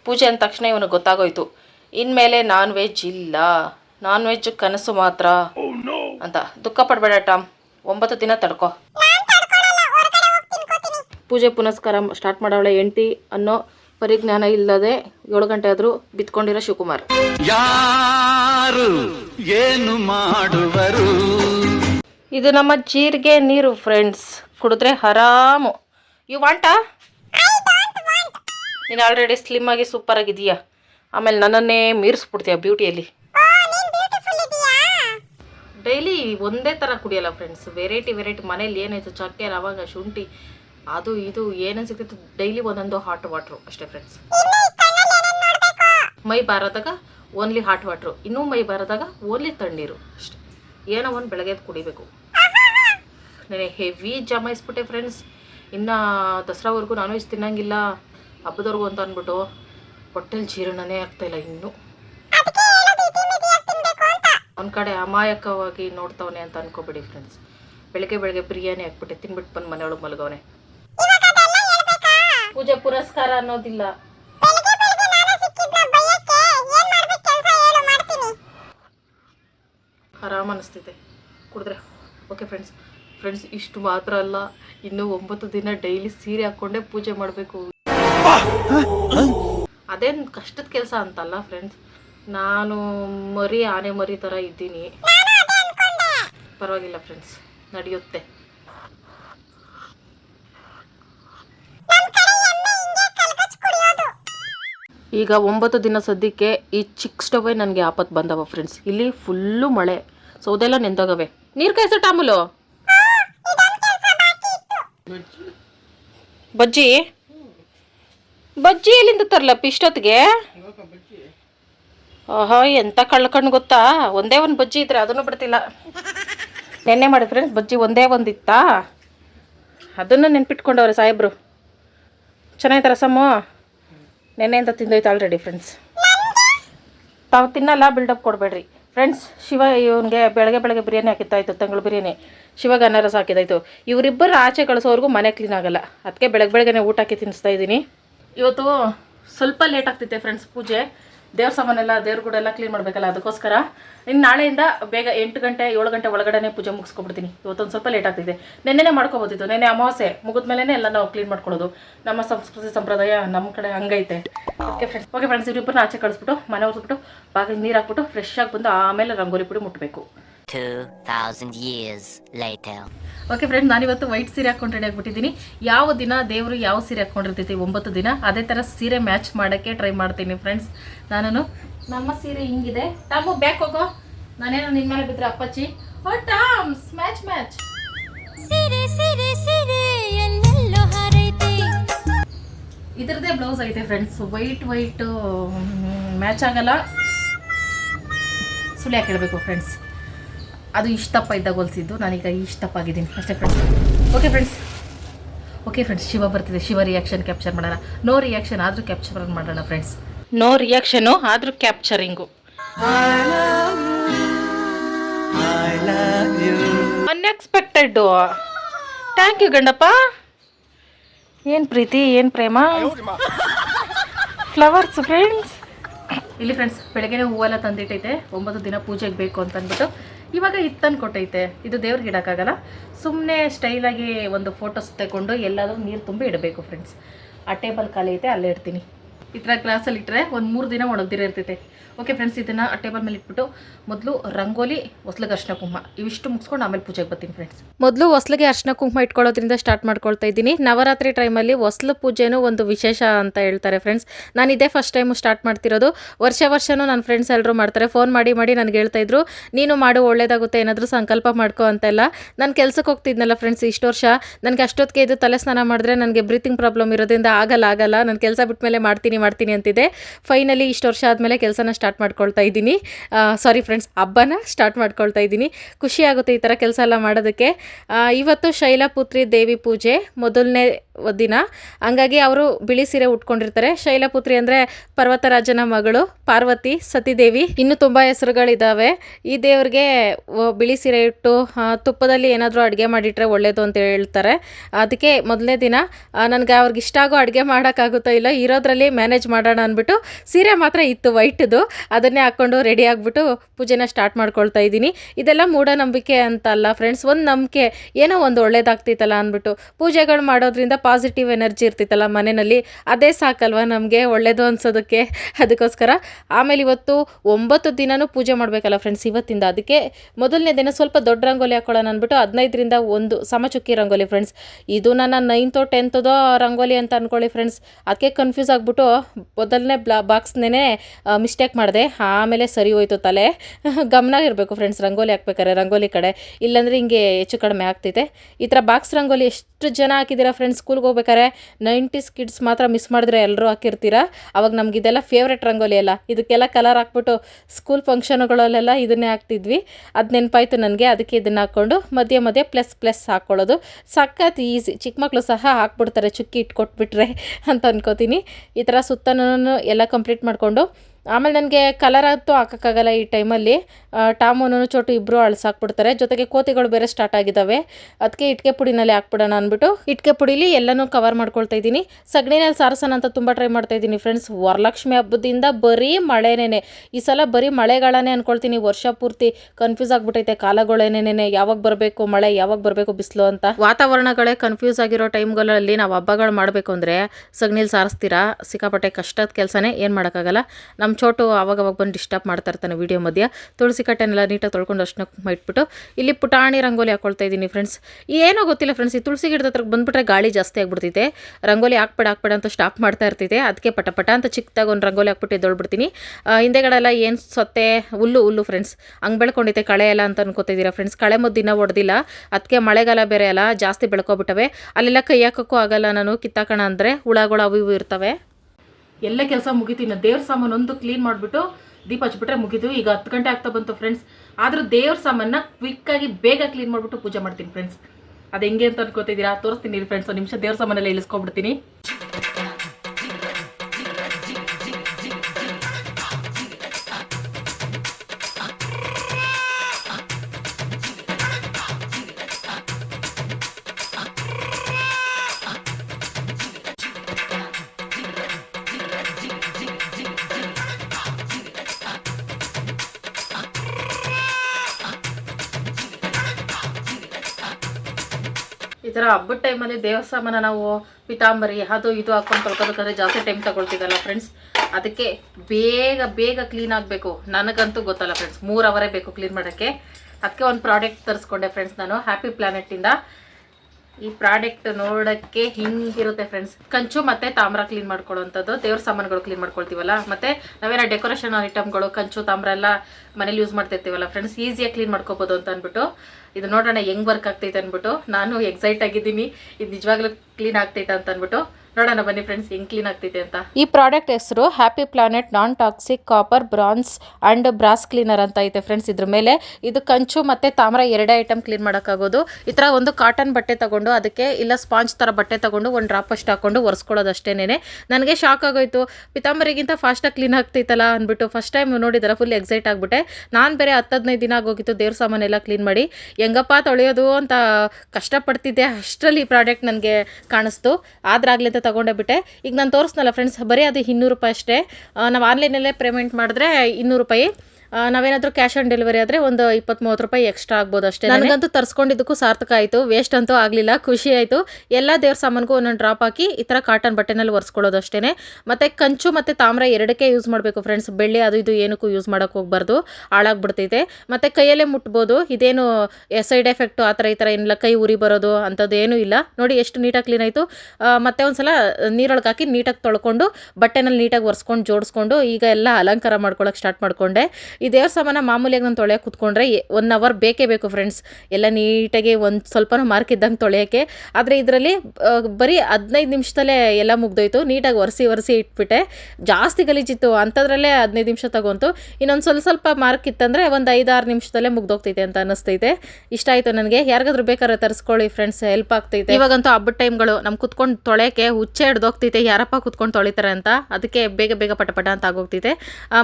ಪೂಜೆ ಅಂದ ತಕ್ಷಣ ಇವನಿಗೆ ಗೊತ್ತಾಗೋಯ್ತು ಇನ್ಮೇಲೆ ನಾನ್ ವೆಜ್ ಇಲ್ಲ ನಾನ್ ವೆಜ್ ಕನಸು ಮಾತ್ರ. ಅಂತ. ದುಃಖ ಪಡಬೇಡ ಟಾಮ್ ಒಂಬತ್ತು ದಿನ ತಡ್ಕೋ. ಪೂಜೆ ಪುನಸ್ಕಾರ ಸ್ಟಾರ್ಟ್ ಮಾಡೋಳೆ ಎಂಟಿ ಅನ್ನೋ ಪರಿಜ್ಞಾನ ಇಲ್ಲದೆ ಏಳು ಗಂಟೆ ಆದ್ರೂ ಬಿತ್ಕೊಂಡಿರೋ ಶಿವಕುಮಾರ್. ಯಾರು ಏನು ಮಾಡುವರು? ಇದು ನಮ್ಮ ಜೀರಿಗೆ ನೀರು ಫ್ರೆಂಡ್ಸ್ ಕುಡಿದ್ರೆ ಹರಾಮು. ಯು ವಾಂಟ ನೀನು ಆಲ್ರೆಡಿ ಸ್ಲಿಮ್ ಆಗಿ ಸೂಪರ್ ಆಗಿದೀಯಾ ಆಮೇಲೆ ನನ್ನನ್ನೇ ಮೀರಿಸ್ಬಿಡ್ತೀಯ ಬ್ಯೂಟಿಯಲ್ಲಿ ಡೈಲಿ ಒಂದೇ ಥರ ಕುಡಿಯಲ್ಲ ಫ್ರೆಂಡ್ಸ್ ವೆರೈಟಿ ವೆರೈಟಿ ಮನೇಲಿ ಏನಾಯಿತು ಚಕ್ಕೆ ರವಾಗ ಶುಂಠಿ ಅದು ಇದು ಏನೇನು ಸಿಗ್ತಿತ್ತು? ಡೈಲಿ ಒಂದೊಂದು ಹಾಟ್ ವಾಟ್ರು ಅಷ್ಟೇ ಫ್ರೆಂಡ್ಸ್ ಮೈ ಬಾರದಾಗ ಓನ್ಲಿ ಹಾಟ್ ವಾಟ್ರು ಇನ್ನೂ ಮೈ ಬಾರದಾಗ ಓನ್ಲಿ ತಣ್ಣೀರು ಅಷ್ಟೇ. ಏನೋ ಒಂದು ಬೆಳಗ್ಗೆ ಕುಡಿಬೇಕು. ನನಗೆ ಹೆವಿ ಜಮಾಯಿಸ್ಬಿಟ್ಟೆ ಫ್ರೆಂಡ್ಸ್ ಇನ್ನು ದಸರಾವರೆಗೂ ನಾನ್ ವೆಜ್ ತಿನ್ನಂಗಿಲ್ಲ. ಹಬ್ಬದವರೆಗೂ ಅಂತ ಅಂದ್ಬಿಟ್ಟು ಹೊಟ್ಟೆಲಿ ಜೀರ್ಣನೇ ಆಗ್ತಾಯಿಲ್ಲ ಇನ್ನೂ. ಒಂದು ಕಡೆ ಅಮಾಯಕವಾಗಿ ನೋಡ್ತವನೆ ಅಂತ ಅನ್ಕೋಬೇಡಿ ಫ್ರೆಂಡ್ಸ್ ಬೆಳಗ್ಗೆ ಬೆಳಗ್ಗೆ ಬಿರಿಯಾನಿ ಹಾಕ್ಬಿಟ್ಟೆ ತಿನ್ಬಿಟ್ಟು ಬಂದು ಮನೆಯೊಳಗೆ ಮಲಗವನೆ. ಪೂಜೆ ಪುರಸ್ಕಾರ ಅನ್ನೋದಿಲ್ಲ. ಆರಾಮ ಅನಿಸ್ತಿದೆ. ಕುಡಿದ್ರೆ. ಓಕೆ ಫ್ರೆಂಡ್ಸ್ ಫ್ರೆಂಡ್ಸ್ ಇಷ್ಟು ಮಾತ್ರ ಅಲ್ಲ. ಇನ್ನು ಒಂಬತ್ತು ದಿನ ಡೈಲಿ ಸೀರೆ ಹಾಕ್ಕೊಂಡೇ ಪೂಜೆ ಮಾಡಬೇಕು. ಅದೇನು ಕಷ್ಟದ ಕೆಲಸ ಅಂತಲ್ಲ ಫ್ರೆಂಡ್ಸ್ ನಾನು ಮರಿ, ಆನೆ ಮರಿ ಥರ ಇದ್ದೀನಿ. ಪರವಾಗಿಲ್ಲ ಫ್ರೆಂಡ್ಸ್ ನಡೆಯುತ್ತೆ. ಈಗ ಒಂಬತ್ತು ದಿನ ಸದ್ಯಕ್ಕೆ ಈ ಚಿಕ್ಕ ಸ್ಟವೇ ನನಗೆ ಆಪತ್ತು ಬಂದವ ಫ್ರೆಂಡ್ಸ್ ಇಲ್ಲಿ ಫುಲ್ಲು ಮಳೆ. ಸೌದೆಲ್ಲ ನೆಂದೋಗವೆ. ನೀರು ಕಾಯಿಸೋ, ಟಾಮುಲು. ಬಜ್ಜಿ? ಬಜ್ಜಿ ಎಲ್ಲಿಂದ ತರ್ಲಪ್ಪ ಇಷ್ಟೊತ್ತಿಗೆ ಓಹೋ, ಎಂತ ಕಳ್ಕಂಡು ಗೊತ್ತಾ? ಒಂದೇ ಒಂದು ಬಜ್ಜಿ ಇದ್ರೆ ಅದನ್ನು ಬಿಡ್ತಿಲ್ಲ. ನೆನ್ನೆ ಮಾಡಿ ಫ್ರೆಂಡ್ಸ್ ಬಜ್ಜಿ ಒಂದೇ ಒಂದು ಇತ್ತಾ? ಅದನ್ನು ನೆನ್ಪಿಟ್ಕೊಂಡವ್ರೆ ಸಾಹೇಬ್ರು. ಚೆನ್ನಾಯ್ತು ರಸಮ್ಮು? ನೆನ್ನೆಯಿಂದ ತಿಂದೋಯ್ತು ಆಲ್ರೆಡಿ ಫ್ರೆಂಡ್ಸ್ ತಾವು ತಿನ್ನಲ್ಲ ಬಿಲ್ಡಪ್ ಕೊಡಬೇಡ್ರಿ. ಫ್ರೆಂಡ್ಸ್ ಶಿವ ಇವನಿಗೆ ಬೆಳಗ್ಗೆ ಬೆಳಗ್ಗೆ ಬಿರಿಯಾನಿ ಹಾಕಿತ್ತಾಯ್ತು ತಂಗಳು ಬಿರಿಯಾನಿ. ಶಿವಾಗ ಅನ್ನ ರಸ ಹಾಕಿದ್ದಾಯ್ತು. ಇವರಿಬ್ಬರು ಆಚೆ ಕಳಿಸೋವರೆಗೂ ಮನೆ ಕ್ಲೀನ್ ಆಗಲ್ಲ. ಅದಕ್ಕೆ ಬೆಳಗ್ಗೆ ಬೆಳಗ್ಗೆನೆ ಊಟ ಹಾಕಿ ತಿನ್ನಿಸ್ತಾ ಇದ್ದೀನಿ. ಇವತ್ತು ಸ್ವಲ್ಪ ಲೇಟ್ ಆಗ್ತಿತ್ತೆ ಫ್ರೆಂಡ್ಸ್ ಪೂಜೆ. ದೇವ್ರ ಸಾಮಾನೆಲ್ಲ ದೇವ್ರ ಕೂಡ ಎಲ್ಲ ಕ್ಲೀನ್ ಮಾಡಬೇಕಲ್ಲ, ಅದಕ್ಕೋಸ್ಕರ. ಇನ್ನು ನಾಳೆಯಿಂದ ಬೇಗ ಎಂಟು ಗಂಟೆ, ಏಳು ಗಂಟೆ ಒಳಗಡೆನೇ ಪೂಜೆ ಮುಗಿಸ್ಕೊಬಿಡ್ತೀನಿ ಇವತ್ತೊಂದು ಸ್ವಲ್ಪ ಲೇಟ್ ಆಗ್ತಿದೆ. ನೆನ್ನೆನೇ ಮಾಡ್ಕೋಬೋದಿತ್ತು, ನೆನ್ನೆ ಅಮಾವಾಸ್ಯೆ ಮುಗಿದ್ಮೇಲೆ ಎಲ್ಲ ನಾವು ಕ್ಲೀನ್ ಮಾಡ್ಕೊಳ್ಳೋದು. ನಮ್ಮ ಸಂಸ್ಕೃತಿ ಸಂಪ್ರದಾಯ ನಮ್ಮ ಕಡೆ ಹಂಗೈತೆ. ಓಕೆ ಫ್ರೆಂಡ್ಸ್ ಓಕೆ ಫ್ರೆಂಡ್ಸ್ ಇವ್ರಿಬ್ಬರನ್ನ ಆಚೆ ಕಳಿಸ್ಬಿಟ್ಟು ಮನೆ ಹೊರಸ್ಬಿಟ್ಟು ಬಾಗಿಲು ನೀರು ಹಾಕ್ಬಿಟ್ಟು ಫ್ರೆಶ್ ಆಗಿ ಬಂದು ಆಮೇಲೆ ರಂಗೋಲಿ ಪುಡಿ ಮುಟ್ಟಬೇಕು 2000 years later. ಓಕೆ ಫ್ರೆಂಡ್ ನಾನಿವತ್ತು ವೈಟ್ ಸೀರೆ ಹಾಕೊಂಡು ರೆಡಿ ಆಗ್ಬಿಟ್ಟಿದ್ದೀನಿ. ಯಾವ ದಿನ ದೇವರು ಯಾವ ಸೀರೆ ಹಾಕೊಂಡಿರ್ತೈತಿ ಒಂಬತ್ತು ದಿನ ಅದೇ ಥರ ಸೀರೆ ಮ್ಯಾಚ್ ಮಾಡೋಕ್ಕೆ ಟ್ರೈ ಮಾಡ್ತೀನಿ ಫ್ರೆಂಡ್ಸ್ ನಾನು ನಮ್ಮ ಸೀರೆ ಹಿಂಗಿದೆ. ಟಾಮು ಬ್ಯಾಕ್ ಹೋಗೋ. ನಾನೇನೋ ನಿನ್ನ ಮೇಲೆ ಬಿದ್ದರೆ ಅಪ್ಪಚ್ಚಿ ಓ ಟಾಮ್ಸ್ ಮ್ಯಾಚ್ ಮ್ಯಾಚ್ ಸಿರೆ ಸಿರೆ ಸಿರೆ ಎಲ್ಲೆಲ್ಲೋ ಇದ್ರದ್ದೇ ಬ್ಲೌಸ್ ಐತೆ ಫ್ರೆಂಡ್ಸ್ ವೈಟ್ ವೈಟ್ ಮ್ಯಾಚ್ ಆಗಲ್ಲ. ಸುಳ್ಳು ಹಾಕಿಡ್ಬೇಕು ಹೇಳಬೇಕು ಫ್ರೆಂಡ್ಸ್ ಅದು ಇಷ್ಟಪ್ಪ ಇದ್ದಾಗ ಹೊಲಿಸಿದ್ದು ನಾನೀಗ ಇಷ್ಟಪ್ಪ ಆಗಿದ್ದೀನಿ ಅಷ್ಟೇ friends okay friends okay friends Shiva ಬರ್ತಿದೆ. ಶಿವ ರಿಯಾಕ್ಷನ್ ಕ್ಯಾಪ್ಚರ್ ಮಾಡೋಣ. ನೋ ರಿಯಾಕ್ಷನ್ ಆದರೂ ಕ್ಯಾಪ್ಚರ್ ಮಾಡೋಣ ಫ್ರೆಂಡ್ಸ್ ನೋ ರಿಯಾಕ್ಷನು ಆದರೂ ಕ್ಯಾಪ್ಚರಿಂಗು ಅನ್ಎಕ್ಸ್ಪೆಕ್ಟೆಡ್ ಥ್ಯಾಂಕ್ ಯು ಗಂಡಪ್ಪ. ಏನು ಪ್ರೀತಿ ಏನು ಪ್ರೇಮ? ಫ್ಲವರ್ಸ್ ಫ್ರೆಂಡ್ಸ್ ಇಲ್ಲಿ ಫ್ರೆಂಡ್ಸ್ ಬೆಳಗ್ಗೆ ಹೂವೆಲ್ಲ ತಂದಿಟ್ಟೈತೆ. ಒಂಬತ್ತು ದಿನ ಪೂಜೆಗೆ ಬೇಕು ಅಂತ ಅಂದ್ಬಿಟ್ಟು ಇವಾಗ ಇದು ಕೊಟ್ಟೈತೆ ಇದು ದೇವ್ರಿಗೆ ಇಡೋಕ್ಕಾಗಲ್ಲ. ಸುಮ್ಮನೆ ಸ್ಟೈಲಾಗಿ ಒಂದು ಫೋಟೋಸ್ ತಗೊಂಡು ಎಲ್ಲಾದರೂ ನೀರು ತುಂಬಿ ಇಡಬೇಕು ಫ್ರೆಂಡ್ಸ್ ಆ ಟೇಬಲ್ ಖಾಲಿ ಐತೆ, ಅಲ್ಲೇ ಇಡ್ತೀನಿ. ಈ ಥರ ಗ್ಲಾಸಲ್ಲಿ ಇಟ್ಟರೆ ಒಂದು ಮೂರು ದಿನ ಒಣಗ್ದಿರ ಇರ್ತೈತೆ. ಓಕೆ ಫ್ರೆಂಡ್ಸ್ ಇದನ್ನು ಟೇಬಲ್ ಮೇಲೆ ಇಟ್ಬಿಟ್ಟು ಮೊದಲು ರಂಗೋಲಿ, ಹೊಸ್ಲಿಗೆ ಅರ್ಶನ ಕುಂಕುಮ. ಇವಿಷ್ಟು ಮುಗಿಸ್ಕೊಂಡು ಆಮೇಲೆ ಪೂಜೆಗೆ ಬರ್ತೀನಿ ಫ್ರೆಂಡ್ಸ್ ಮೊದಲು ಹೊಸ್ಲಿಗೆ ಅರ್ಶನ ಕುಂಕುಮ ಇಟ್ಕೊಳ್ಳೋದ್ರಿಂದ ಸ್ಟಾರ್ಟ್ ಮಾಡ್ಕೊಳ್ತಾ ಇದ್ದೀನಿ. ನವರಾತ್ರಿ ಟೈಮಲ್ಲಿ ಹೊಸ್ಲು ಪೂಜೆನೂ ಒಂದು ವಿಶೇಷ ಅಂತ ಹೇಳ್ತಾರೆ ಫ್ರೆಂಡ್ಸ್ ನಾನು ಇದೇ ಫಸ್ಟ್ ಟೈಮು ಸ್ಟಾರ್ಟ್ ಮಾಡ್ತಿರೋದು. ವರ್ಷ ವರ್ಷನೂ ನನ್ನ ಫ್ರೆಂಡ್ಸ್ ಎಲ್ಲರೂ ಮಾಡ್ತಾರೆ. ಫೋನ್ ಮಾಡಿ ಮಾಡಿ ನನಗೆ ಹೇಳ್ತಾ ಇದ್ರು, ನೀನು ಮಾಡು, ಒಳ್ಳೇದಾಗುತ್ತೆ, ಏನಾದರೂ ಸಂಕಲ್ಪ ಮಾಡ್ಕೊ ಅಂತೆಲ್ಲ. ನಾನು ಕೆಲ್ಸಕ್ಕೆ ಹೋಗ್ತಿದ್ನಲ್ಲ ಫ್ರೆಂಡ್ಸ್ ಇಷ್ಟು ವರ್ಷ. ನನಗೆ ಅಷ್ಟೊತ್ತಿಗೆ ಇದು ತಲೆ ಸ್ನಾನ ಮಾಡಿದ್ರೆ ನನಗೆ ಬ್ರೀತಿಂಗ್ ಪ್ರಾಬ್ಲಮ್ ಇರೋದ್ರಿಂದ ಆಗಲ್ಲ ಆಗಲ್ಲ. ನಾನು ಕೆಲಸ ಬಿಟ್ಟ ಮೇಲೆ ಮಾಡ್ತೀನಿ ಮಾಡ್ತೀನಿ ಅಂತಿದೆ ಫೈನಲಿ ಇಷ್ಟು ವರ್ಷ ಆದಮೇಲೆ ಕೆಲಸನ ಮಾಡ್ಕೊಳ್ತಾ ಇದ್ದೀನಿ. ಸಾರಿ ಫ್ರೆಂಡ್ಸ್ ಹಬ್ಬನ ಸ್ಟಾರ್ಟ್ ಮಾಡ್ಕೊಳ್ತಾ ಇದ್ದೀನಿ. ಖುಷಿ ಆಗುತ್ತೆ ಈ ಥರ ಕೆಲಸ ಎಲ್ಲ ಮಾಡೋದಕ್ಕೆ. ಇವತ್ತು ಶೈಲಪುತ್ರಿ ದೇವಿ ಪೂಜೆ ಮೊದಲನೇ ದಿನ. ಹಂಗಾಗಿ ಅವರು ಬಿಳಿ ಸೀರೆ ಉಟ್ಕೊಂಡಿರ್ತಾರೆ. ಶೈಲಪುತ್ರಿ ಅಂದರೆ ಪರ್ವತರಾಜನ ಮಗಳು ಪಾರ್ವತಿ, ಸತಿದೇವಿ. ಇನ್ನೂ ತುಂಬ ಹೆಸರುಗಳಿದ್ದಾವೆ ಈ ದೇವ್ರಿಗೆ ಬಿಳಿ ಸೀರೆ ಇಟ್ಟು ತುಪ್ಪದಲ್ಲಿ ಏನಾದರೂ ಅಡುಗೆ ಮಾಡಿಟ್ರೆ ಒಳ್ಳೇದು ಅಂತ ಹೇಳ್ತಾರೆ. ಅದಕ್ಕೆ ಮೊದಲನೇ ದಿನ ನನಗೆ ಅವ್ರಿಗೆ ಇಷ್ಟ ಆಗೋ ಅಡುಗೆ ಮಾಡೋಕ್ಕಾಗುತ್ತೋ ಇಲ್ಲ, ಇರೋದ್ರಲ್ಲಿ ಮ್ಯಾನೇಜ್ ಮಾಡೋಣ ಅಂದ್ಬಿಟ್ಟು ಸೀರೆ ಮಾತ್ರ ಇತ್ತು ವೈಟ್ದು ಅದನ್ನೇ ಹಾಕ್ಕೊಂಡು ರೆಡಿ ಆಗಿಬಿಟ್ಟು ಪೂಜೆನ ಸ್ಟಾರ್ಟ್ ಮಾಡ್ಕೊಳ್ತಾ ಇದ್ದೀನಿ. ಇದೆಲ್ಲ ಮೂಢನಂಬಿಕೆ ಅಂತ ಅಲ್ಲ ಫ್ರೆಂಡ್ಸ್ ಒಂದು ನಂಬಿಕೆ, ಏನೋ ಒಂದು ಒಳ್ಳೇದಾಗ್ತಿತ್ತಲ್ಲ ಅಂದ್ಬಿಟ್ಟು. ಪೂಜೆಗಳು ಮಾಡೋದ್ರಿಂದ ಪಾಸಿಟಿವ್ ಎನರ್ಜಿ ಇರ್ತಿತ್ತಲ್ಲ ಮನೆಯಲ್ಲಿ. ಅದೇ ಸಾಕಲ್ವ ನಮಗೆ? ಒಳ್ಳೇದು ಅನ್ಸೋದಕ್ಕೆ. ಅದಕ್ಕೋಸ್ಕರ ಆಮೇಲೆ ಇವತ್ತು ಒಂಬತ್ತು ದಿನನೂ ಪೂಜೆ ಮಾಡಬೇಕಲ್ಲ ಫ್ರೆಂಡ್ಸ್ ಇವತ್ತಿಂದ. ಅದಕ್ಕೆ ಮೊದಲನೇ ದಿನ ಸ್ವಲ್ಪ ದೊಡ್ಡ ರಂಗೋಲಿ ಹಾಕೊಳ್ಳೋಣ ಅಂದ್ಬಿಟ್ಟು ಹದಿನೈದರಿಂದ ಒಂದು ಸಮಚುಕ್ಕಿ ರಂಗೋಲಿ ಫ್ರೆಂಡ್ಸ್ ಇದು ನನ್ನ ನೈನ್ತೋ ಟೆಂತದೋ ರಂಗೋಲಿ ಅಂತ ಅಂದ್ಕೊಳ್ಳಿ ಫ್ರೆಂಡ್ಸ್ ಅದಕ್ಕೆ ಕನ್ಫ್ಯೂಸ್ ಆಗಿಬಿಟ್ಟು ಮೊದಲನೇ ಬ್ಲಾ ಬಾಕ್ಸ್ನೇ ಮಿಸ್ಟೇಕ್ ಮಾಡಿದೆ, ಆಮೇಲೆ ಸರಿ ಹೋಯ್ತು ತಲೆ. ಗಮನ ಇರಬೇಕು ಫ್ರೆಂಡ್ಸ್ ರಂಗೋಲಿ ಹಾಕ್ಬೇಕಾರೆ ರಂಗೋಲಿ ಕಡೆ. ಇಲ್ಲಾಂದರೆ ಹಿಂಗೆ ಹೆಚ್ಚು ಕಡಿಮೆ ಆಗ್ತೈತೆ ಈ ಥರ ಬಾಕ್ಸ್ ರಂಗೋಲಿ ಎಷ್ಟು ಜನ ಹಾಕಿದ್ದೀರಾ ಫ್ರೆಂಡ್ಸ್ ಸ್ಕೂಲ್ಗೆ ಹೋಗ್ಬೇಕಾರೆ ನೈಂಟೀಸ್ ಕಿಡ್ಸ್ ಮಾತ್ರ ಮಿಸ್ ಮಾಡಿದ್ರೆ ಎಲ್ಲರೂ ಹಾಕಿರ್ತೀರಾ? ಅವಾಗ ನಮ್ಗೆ ಇದೆಲ್ಲ ಫೇವ್ರೆಟ್ ರಂಗೋಲಿ ಅಲ್ಲ. ಇದಕ್ಕೆಲ್ಲ ಕಲರ್ ಹಾಕ್ಬಿಟ್ಟು ಸ್ಕೂಲ್ ಫಂಕ್ಷನ್ಗಳಲ್ಲೆಲ್ಲ ಇದನ್ನೇ ಹಾಕ್ತಿದ್ವಿ. ಅದು ನೆನಪಾಯ್ತು ನನಗೆ, ಅದಕ್ಕೆ ಇದನ್ನು ಹಾಕ್ಕೊಂಡು ಮಧ್ಯೆ ಮಧ್ಯೆ ಪ್ಲಸ್ ಪ್ಲಸ್ ಹಾಕ್ಕೊಳ್ಳೋದು ಸಖತ್ ಈಸಿ ಚಿಕ್ಕ ಮಕ್ಕಳು ಸಹ ಹಾಕ್ಬಿಡ್ತಾರೆ, ಚುಕ್ಕಿ ಇಟ್ಕೊಟ್ಬಿಟ್ರೆ ಅಂತ ಅನ್ಕೋತೀನಿ. ಈ ಥರ ಸುತ್ತನೂ ಎಲ್ಲ ಕಂಪ್ಲೀಟ್ ಮಾಡಿಕೊಂಡು ಆಮೇಲೆ ನನಗೆ ಕಲರ್ ಅಂತೂ ಹಾಕೋಕ್ಕಾಗಲ್ಲ ಈ ಟೈಮಲ್ಲಿ ಟಾಮೂನು ಚೋಟು ಇಬ್ಬರು ಅಳ್ಸಾಕ್ಬಿಡ್ತಾರೆ. ಜೊತೆಗೆ ಕೋತಿಗಳು ಬೇರೆ ಸ್ಟಾರ್ಟ್ ಆಗಿದ್ದಾವೆ ಅದಕ್ಕೆ ಇಟ್ಕೆ ಪುಡಿನಲ್ಲಿ ಹಾಕ್ಬಿಡೋಣ ಅಂದ್ಬಿಟ್ಟು ಇಟ್ಕೆ ಪುಡಿಲಿ ಎಲ್ಲನೂ ಕವರ್ ಮಾಡ್ಕೊಳ್ತಾ ಇದ್ದೀನಿ. ಸಗಣಿನಲ್ಲಿ ಸಾರಿಸೋಣ ಅಂತ ತುಂಬ ಟ್ರೈ ಮಾಡ್ತಾ ಇದ್ದೀನಿ ಫ್ರೆಂಡ್ಸ್ ವರಲಕ್ಷ್ಮಿ ಹಬ್ಬದಿಂದ ಬರೀ ಮಳೆನೇ ಈ ಸಲ ಬರೀ ಮಳೆಗಾಲನೇ ಅಂದ್ಕೊಳ್ತೀನಿ ವರ್ಷ ಪೂರ್ತಿ ಕನ್ಫ್ಯೂಸ್ ಆಗಿಬಿಟ್ಟೈತೆ ಕಾಲಗಳೇನೇನೆ ಯಾವಾಗ ಬರಬೇಕು ಮಳೆ, ಯಾವಾಗ ಬರಬೇಕು ಬಿಸಿಲು ಅಂತ. ವಾತಾವರಣಗಳೇ ಕನ್ಫ್ಯೂಸ್ ಆಗಿರೋ ಟೈಮ್ಗಳಲ್ಲಿ ನಾವು ಹಬ್ಬಗಳು ಮಾಡಬೇಕು ಅಂದರೆ ಸಗಣಿಲಿ ಸಾರಿಸ್ತೀರಾ? ಸಿಕ್ಕಾಪಟ್ಟೆ ಕಷ್ಟದ ಕೆಲಸನೇ ಏನು ಮಾಡೋಕ್ಕಾಗಲ್ಲ. ನಮ್ಮ ಚೋಟು ಅವಾಗ ಅವಾಗ ಬಂದು ಡಿಸ್ಟರ್ಬ್ ಮಾಡ್ತಾ ಇರ್ತಾನೆ ವೀಡಿಯೋ ಮಧ್ಯ. ತುಳಸಿ ಕಟ್ಟೆನೆಲ್ಲ ನೀಟಾಗಿ ತೊಳ್ಕೊಂಡು ಅಷ್ಟು ಇಟ್ಬಿಟ್ಟು ಇಲ್ಲಿ ಪುಟಾಣಿ ರಂಗೋಲಿ ಹಾಕೊಳ್ತಾ ಇದ್ದೀನಿ ಫ್ರೆಂಡ್ಸ್ ಏನೋ ಗೊತ್ತಿಲ್ಲ ಫ್ರೆಂಡ್ಸ್ ಈ ತುಳಸಿ ಗಿಡದ ಹತ್ರ ಬಂದುಬಿಟ್ರೆ ಗಾಳಿ ಜಾಸ್ತಿ ಆಗ್ಬಿಡ್ತೈತೆ. ರಂಗೋಲಿ ಹಾಕ್ಬೇಡ ಹಾಕ್ಬೇಡ ಅಂತ ಸ್ಟಾಪ್ ಮಾಡ್ತಾ ಇರ್ತೈತೆ ಅದಕ್ಕೆ ಪಟ ಪಟ ಅಂತ ಚಿಕ್ಕದಾಗ ಒಂದು ರಂಗೋಲಿ ಹಾಕ್ಬಿಟ್ಟು ಎದ್ದೊಳ್ಬಿಡ್ತೀನಿ. ಹಿಂದೆಗಡೆಲ್ಲ ಏನು ಸೊತ್ತೆ? ಹುಲ್ಲು ಹುಲ್ಲು ಫ್ರೆಂಡ್ಸ್ ಹಂಗೆ ಬೆಳ್ಕೊಂಡೈತೆ ಕಳೆ ಎಲ್ಲ ಅಂತ ಅನ್ಕೋತಿದ್ದೀರಾ ಫ್ರೆಂಡ್ಸ್ ಕಳೆ ದಿನ ಹೊಡೆದಿಲ್ಲ ಅದಕ್ಕೆ ಮಳೆಗಾಲ ಬೇರೆ ಅಲ್ಲ, ಜಾಸ್ತಿ ಬೆಳ್ಕೊಬಿಟ್ಟವೆ. ಅಲ್ಲೆಲ್ಲ ಕೈ ಹಾಕೋಕ್ಕೂ ಆಗಲ್ಲ ನಾನು. ಕಿತ್ತಾಕೋಣ ಅಂದರೆ ಹುಳಗಳು ಅವು ಇವು ಇರ್ತವೆ. ಎಲ್ಲ ಕೆಲಸ ಮುಗೀತು, ಇನ್ನು ದೇವ್ರ ಸಾಮಾನು ಒಂದು ಕ್ಲೀನ್ ಮಾಡಿಬಿಟ್ಟು ದೀಪ ಹಚ್ಬಿಟ್ರೆ ಮುಗಿದು ಈಗ ಹತ್ತು ಗಂಟೆ ಆಗ್ತಾ ಬಂತು ಫ್ರೆಂಡ್ಸ್ ಆದರೂ ದೇವ್ರ ಸಾಮಾನ ಕ್ವಿಕ್ಕಾಗಿ ಬೇಗ ಕ್ಲೀನ್ ಮಾಡಿಬಿಟ್ಟು ಪೂಜೆ ಮಾಡ್ತೀನಿ ಫ್ರೆಂಡ್ಸ್ ಅದು ಹೆಂಗೆ ಅಂತ ಅನ್ಕೋತಿದ್ದೀರಾ? ತೋರಿಸ್ತೀನಿ ಫ್ರೆಂಡ್ಸ್ ಒಂದು ನಿಮಿಷ ದೇವ್ರ ಸಾಮಾನೆಲ್ಲ ಇಳಿಸ್ಕೊಂಡ್ಬಿಡ್ತೀನಿ. ಥರ ಹಬ್ಬದ ಟೈಮಲ್ಲಿ ದೇವಸ್ಥಾನ ನಾವು ಪಿತಾಂಬರಿ, ಅದು ಇದು ಹಾಕೊಂಡು ತೊಳ್ಕೊಬೇಕಂದ್ರೆ ಜಾಸ್ತಿ ಟೈಮ್ ತಗೊಳ್ತೀವಲ್ಲ ಫ್ರೆಂಡ್ಸ್ ಅದಕ್ಕೆ ಬೇಗ ಬೇಗ ಕ್ಲೀನ್ ಆಗಬೇಕು. ನನಗಂತೂ ಗೊತ್ತಲ್ಲ ಫ್ರೆಂಡ್ಸ್ ಮೂರು ಅವರೇ ಬೇಕು ಕ್ಲೀನ್ ಮಾಡೋಕ್ಕೆ. ಅದಕ್ಕೆ ಒಂದು ಪ್ರಾಡಕ್ಟ್ ತರಿಸ್ಕೊಂಡೆ ಫ್ರೆಂಡ್ಸ್ ನಾನು. ಹ್ಯಾಪಿ ಪ್ಲಾನೆಟ್ಟಿಂದ ಈ ಪ್ರಾಡಕ್ಟ್ ನೋಡೋಕ್ಕೆ ಹಿಂಗಿರುತ್ತೆ ಫ್ರೆಂಡ್ಸ್ ಕಂಚು ಮತ್ತೆ ತಾಮ್ರ ಕ್ಲೀನ್ ಮಾಡ್ಕೊಳ್ಳೋವಂಥದ್ದು ದೇವ್ರ ಸಾಮಾನುಗಳು ಕ್ಲೀನ್ ಮಾಡ್ಕೊಳ್ತೀವಲ್ಲ? ಮತ್ತೆ ನಾವೇನೋ ಡೆಕೋರೇಷನ್ ಐಟಮ್ಗಳು ಕಂಚು, ತಾಮ್ರ ಎಲ್ಲ ಮನೇಲಿ ಯೂಸ್ ಮಾಡ್ತಿರ್ತೀವಲ್ಲ ಫ್ರೆಂಡ್ಸ್ ಈಸಿಯಾಗಿ ಕ್ಲೀನ್ ಮಾಡ್ಕೋಬೋದು ಅಂತ ಅಂದ್ಬಿಟ್ಟು, ಇದು ನೋಡೋಣ ಹೆಂಗ್ ವರ್ಕ್ ಆಗ್ತೈತೆ ಅಂದ್ಬಿಟ್ಟು, ನಾನು ಎಕ್ಸೈಟ್ ಆಗಿದ್ದೀನಿ. ಇದು ನಿಜವಾಗ್ಲೂ ಕ್ಲೀನ್ ಆಗ್ತೈತೆ ಅಂತ ಅಂದ್ಬಿಟ್ಟು ನೋಡೋಣ ಬನ್ನಿ ಫ್ರೆಂಡ್ಸ್ ಹೆಂಗ್ ಕ್ಲೀನ್ ಆಗ್ತೈತೆ ಅಂತ. ಈ ಪ್ರಾಡಕ್ಟ್ ಹೆಸರು happy planet non toxic copper bronze and brass cleaner ಅಂತ ಐತೆ ಫ್ರೆಂಡ್ಸ್ ಇದ್ರ ಮೇಲೆ. ಇದು ಕಂಚು ಮತ್ತೆ ತಾಮ್ರ ಎರಡೇ ಐಟಮ್ ಕ್ಲೀನ್ ಮಾಡೋಕ್ಕಾಗೋದು. ಈ ಥರ ಒಂದು ಕಾಟನ್ ಬಟ್ಟೆ ತಗೊಂಡು ಅದಕ್ಕೆ ಇಲ್ಲ ಸ್ಪಾಂಜ್ ಥರ ಬಟ್ಟೆ ತಗೊಂಡು ಒಂದು ಡ್ರಾಪ್ ಅಷ್ಟು ಹಾಕೊಂಡು ಒರೆಸ್ಕೊಳ್ಳೋದು ಅಷ್ಟೇನೆ ನನಗೆ ಶಾಕ್ ಆಗೋಯ್ತು. ಪಿತಾಂಬರಿಗಿಂತ ಫಾಸ್ಟಾಗಿ ಕ್ಲೀನ್ ಆಗ್ತೈತಲ್ಲ ಅಂದ್ಬಿಟ್ಟು ಫಸ್ಟ್ ಟೈಮ್ ನೋಡಿದಾರೆ ಫುಲ್ ಎಕ್ಸೈಟ್ ಆಗಿಬಿಟ್ಟೆ. ನಾನು ಬೇರೆ ಹತ್ತು ಹದಿನೈದು ದಿನ ಆಗೋಗಿತ್ತು ದೇವ್ರ ಸಾಮಾನೆಲ್ಲ ಕ್ಲೀನ್ ಮಾಡಿ. ಹೆಂಗಪ್ಪ ತೊಳೆಯೋದು ಅಂತ ಕಷ್ಟಪಡ್ತಿದ್ದೆ ಅಷ್ಟರಲ್ಲಿ ಈ ಪ್ರಾಡಕ್ಟ್ ನನಗೆ ಕಾಣಿಸ್ತು. ಆದ್ರಾಗ್ಲಿ ಅಂತ ತೊಗೊಂಡೇ ಬಿಟ್ಟೆ. ಈಗ ನಾನು ತೋರಿಸ್ನಲ್ಲ ಫ್ರೆಂಡ್ಸ್ ಬರೀ ಅದು ಇನ್ನೂರು ರೂಪಾಯಿ ಅಷ್ಟೇ. ನಾವು ಆನ್ಲೈನಲ್ಲೇ ಪೇಮೆಂಟ್ ಮಾಡಿದ್ರೆ ಇನ್ನೂರು ರೂಪಾಯಿ. ನಾವೇನಾದರೂ ಕ್ಯಾಶ್ ಆನ್ ಡೆಲಿವರಿ ಆದರೆ ಒಂದು ಇಪ್ಪತ್ತು ಮೂವತ್ತು ರೂಪಾಯಿ ಎಕ್ಸ್ಟ್ರಾ ಆಗ್ಬೋದು ಅಷ್ಟೇ ನನಗಂತೂ ತರಿಸ್ಕೊಂಡಿದ್ದಕ್ಕೂ ಸಾರ್ಥಕ ಆಯಿತು. ವೇಸ್ಟ್ ಅಂತೂ ಆಗಲಿಲ್ಲ, ಖುಷಿ ಆಯಿತು. ಎಲ್ಲ ದೇವ್ರ ಸಾಮಾನಿಗೂ ಒಂದೊಂದು ಡ್ರಾಪ್ ಹಾಕಿ ಈ ಥರ ಕಾಟನ್ ಬಟ್ಟೆನಲ್ಲಿ ಒರೆಸ್ಕೊಳ್ಳೋದು ಅಷ್ಟೇ ಮತ್ತು ಕಂಚು ಮತ್ತು ತಾಮ್ರ ಎರಡಕ್ಕೆ ಯೂಸ್ ಮಾಡಬೇಕು ಫ್ರೆಂಡ್ಸ್ ಬೆಳ್ಳಿ ಅದು ಇದು ಏನಕ್ಕೂ ಯೂಸ್ ಮಾಡೋಕ್ಕೆ ಹೋಗ್ಬಾರ್ದು. ಹಾಳಾಗ್ಬಿಡ್ತೈತೆ. ಮತ್ತು ಕೈಯಲ್ಲೇ ಮುಟ್ಬೋದು. ಇದೇನು ಸೈಡ್ ಎಫೆಕ್ಟು ಆ ಥರ ಈ ಥರ ಏನಿಲ್ಲ. ಕೈ ಉರಿ ಬರೋದು ಅಂಥದ್ದು ಏನೂ ಇಲ್ಲ. ನೋಡಿ ಎಷ್ಟು ನೀಟಾಗಿ ಕ್ಲೀನ್ ಆಯಿತು. ಮತ್ತೆ ಒಂದ್ಸಲ ನೀರೊಳಗೆ ಹಾಕಿ ನೀಟಾಗಿ ತೊಳ್ಕೊಂಡು ಬಟ್ಟೆನಲ್ಲಿ ನೀಟಾಗಿ ಒರೆಸ್ಕೊಂಡು ಜೋಡಿಸ್ಕೊಂಡು ಈಗ ಎಲ್ಲ ಅಲಂಕಾರ ಮಾಡ್ಕೊಳ್ಳೋಕೆ ಸ್ಟಾರ್ಟ್ ಮಾಡಿಕೊಂಡೆ. ಈ ದೇವ್ರ ಸಾಮಾನ ಮಾಮೂಲಿಯಾಗಿ ನಾನು ತೊಳೆಯೋಕೆ ಕೂತ್ಕೊಂಡ್ರೆ ಒನ್ ಅವರ್ ಬೇಕೇ ಬೇಕು ಫ್ರೆಂಡ್ಸ್ ಎಲ್ಲ ನೀಟಾಗಿ ಒಂದು ಸ್ವಲ್ಪನೂ ಮಾರ್ಕ್ ಇದ್ದಂಗೆ ತೊಳೆಯೋಕ್ಕೆ. ಆದರೆ ಇದರಲ್ಲಿ ಬರೀ ಹದಿನೈದು ನಿಮಿಷದಲ್ಲೇ ಎಲ್ಲ ಮುಗ್ದೋಯ್ತು. ನೀಟಾಗಿ ಒರೆಸಿ ಒರೆಸಿ ಇಟ್ಬಿಟ್ಟೆ. ಜಾಸ್ತಿ ಗಲೀಜಿತ್ತು. ಅಂಥದ್ರಲ್ಲೇ ಹದಿನೈದು ನಿಮಿಷ ತಗೊಂತು. ಇನ್ನೊಂದು ಸ್ವಲ್ಪ ಸ್ವಲ್ಪ ಮಾರ್ಕ್ ಇತ್ತಂದರೆ ಒಂದು ಐದಾರು ನಿಮಿಷದಲ್ಲೇ ಮುಗ್ದೋಗ್ತೈತೆ ಅಂತ ಅನ್ನಿಸ್ತೈತೆ. ಇಷ್ಟ ಆಯಿತು ನನಗೆ. ಯಾರಿಗಾದ್ರೂ ಬೇಕಾದ್ರೆ ತರಿಸ್ಕೊಳ್ಳಿ ಫ್ರೆಂಡ್ಸ್ ಹೆಲ್ಪ್ ಆಗ್ತೈತೆ. ಇವಾಗಂತೂ ಹಬ್ಬದ ಟೈಮ್ಗಳು ನಮ್ಮ ಕುತ್ಕೊಂಡು ತೊಳೆಯೋಕ್ಕೆ ಹುಚ್ಚೆ ಹಿಡ್ದೋಗ್ತೈತೆ. ಯಾರಪ್ಪ ಕುತ್ಕೊಂಡು ತೊಳಿತಾರೆ ಅಂತ. ಅದಕ್ಕೆ ಬೇಗ ಬೇಗ ಪಟಪಟ ಪಟ ಅಂತ ಆಗೋಗ್ತೈತೆ.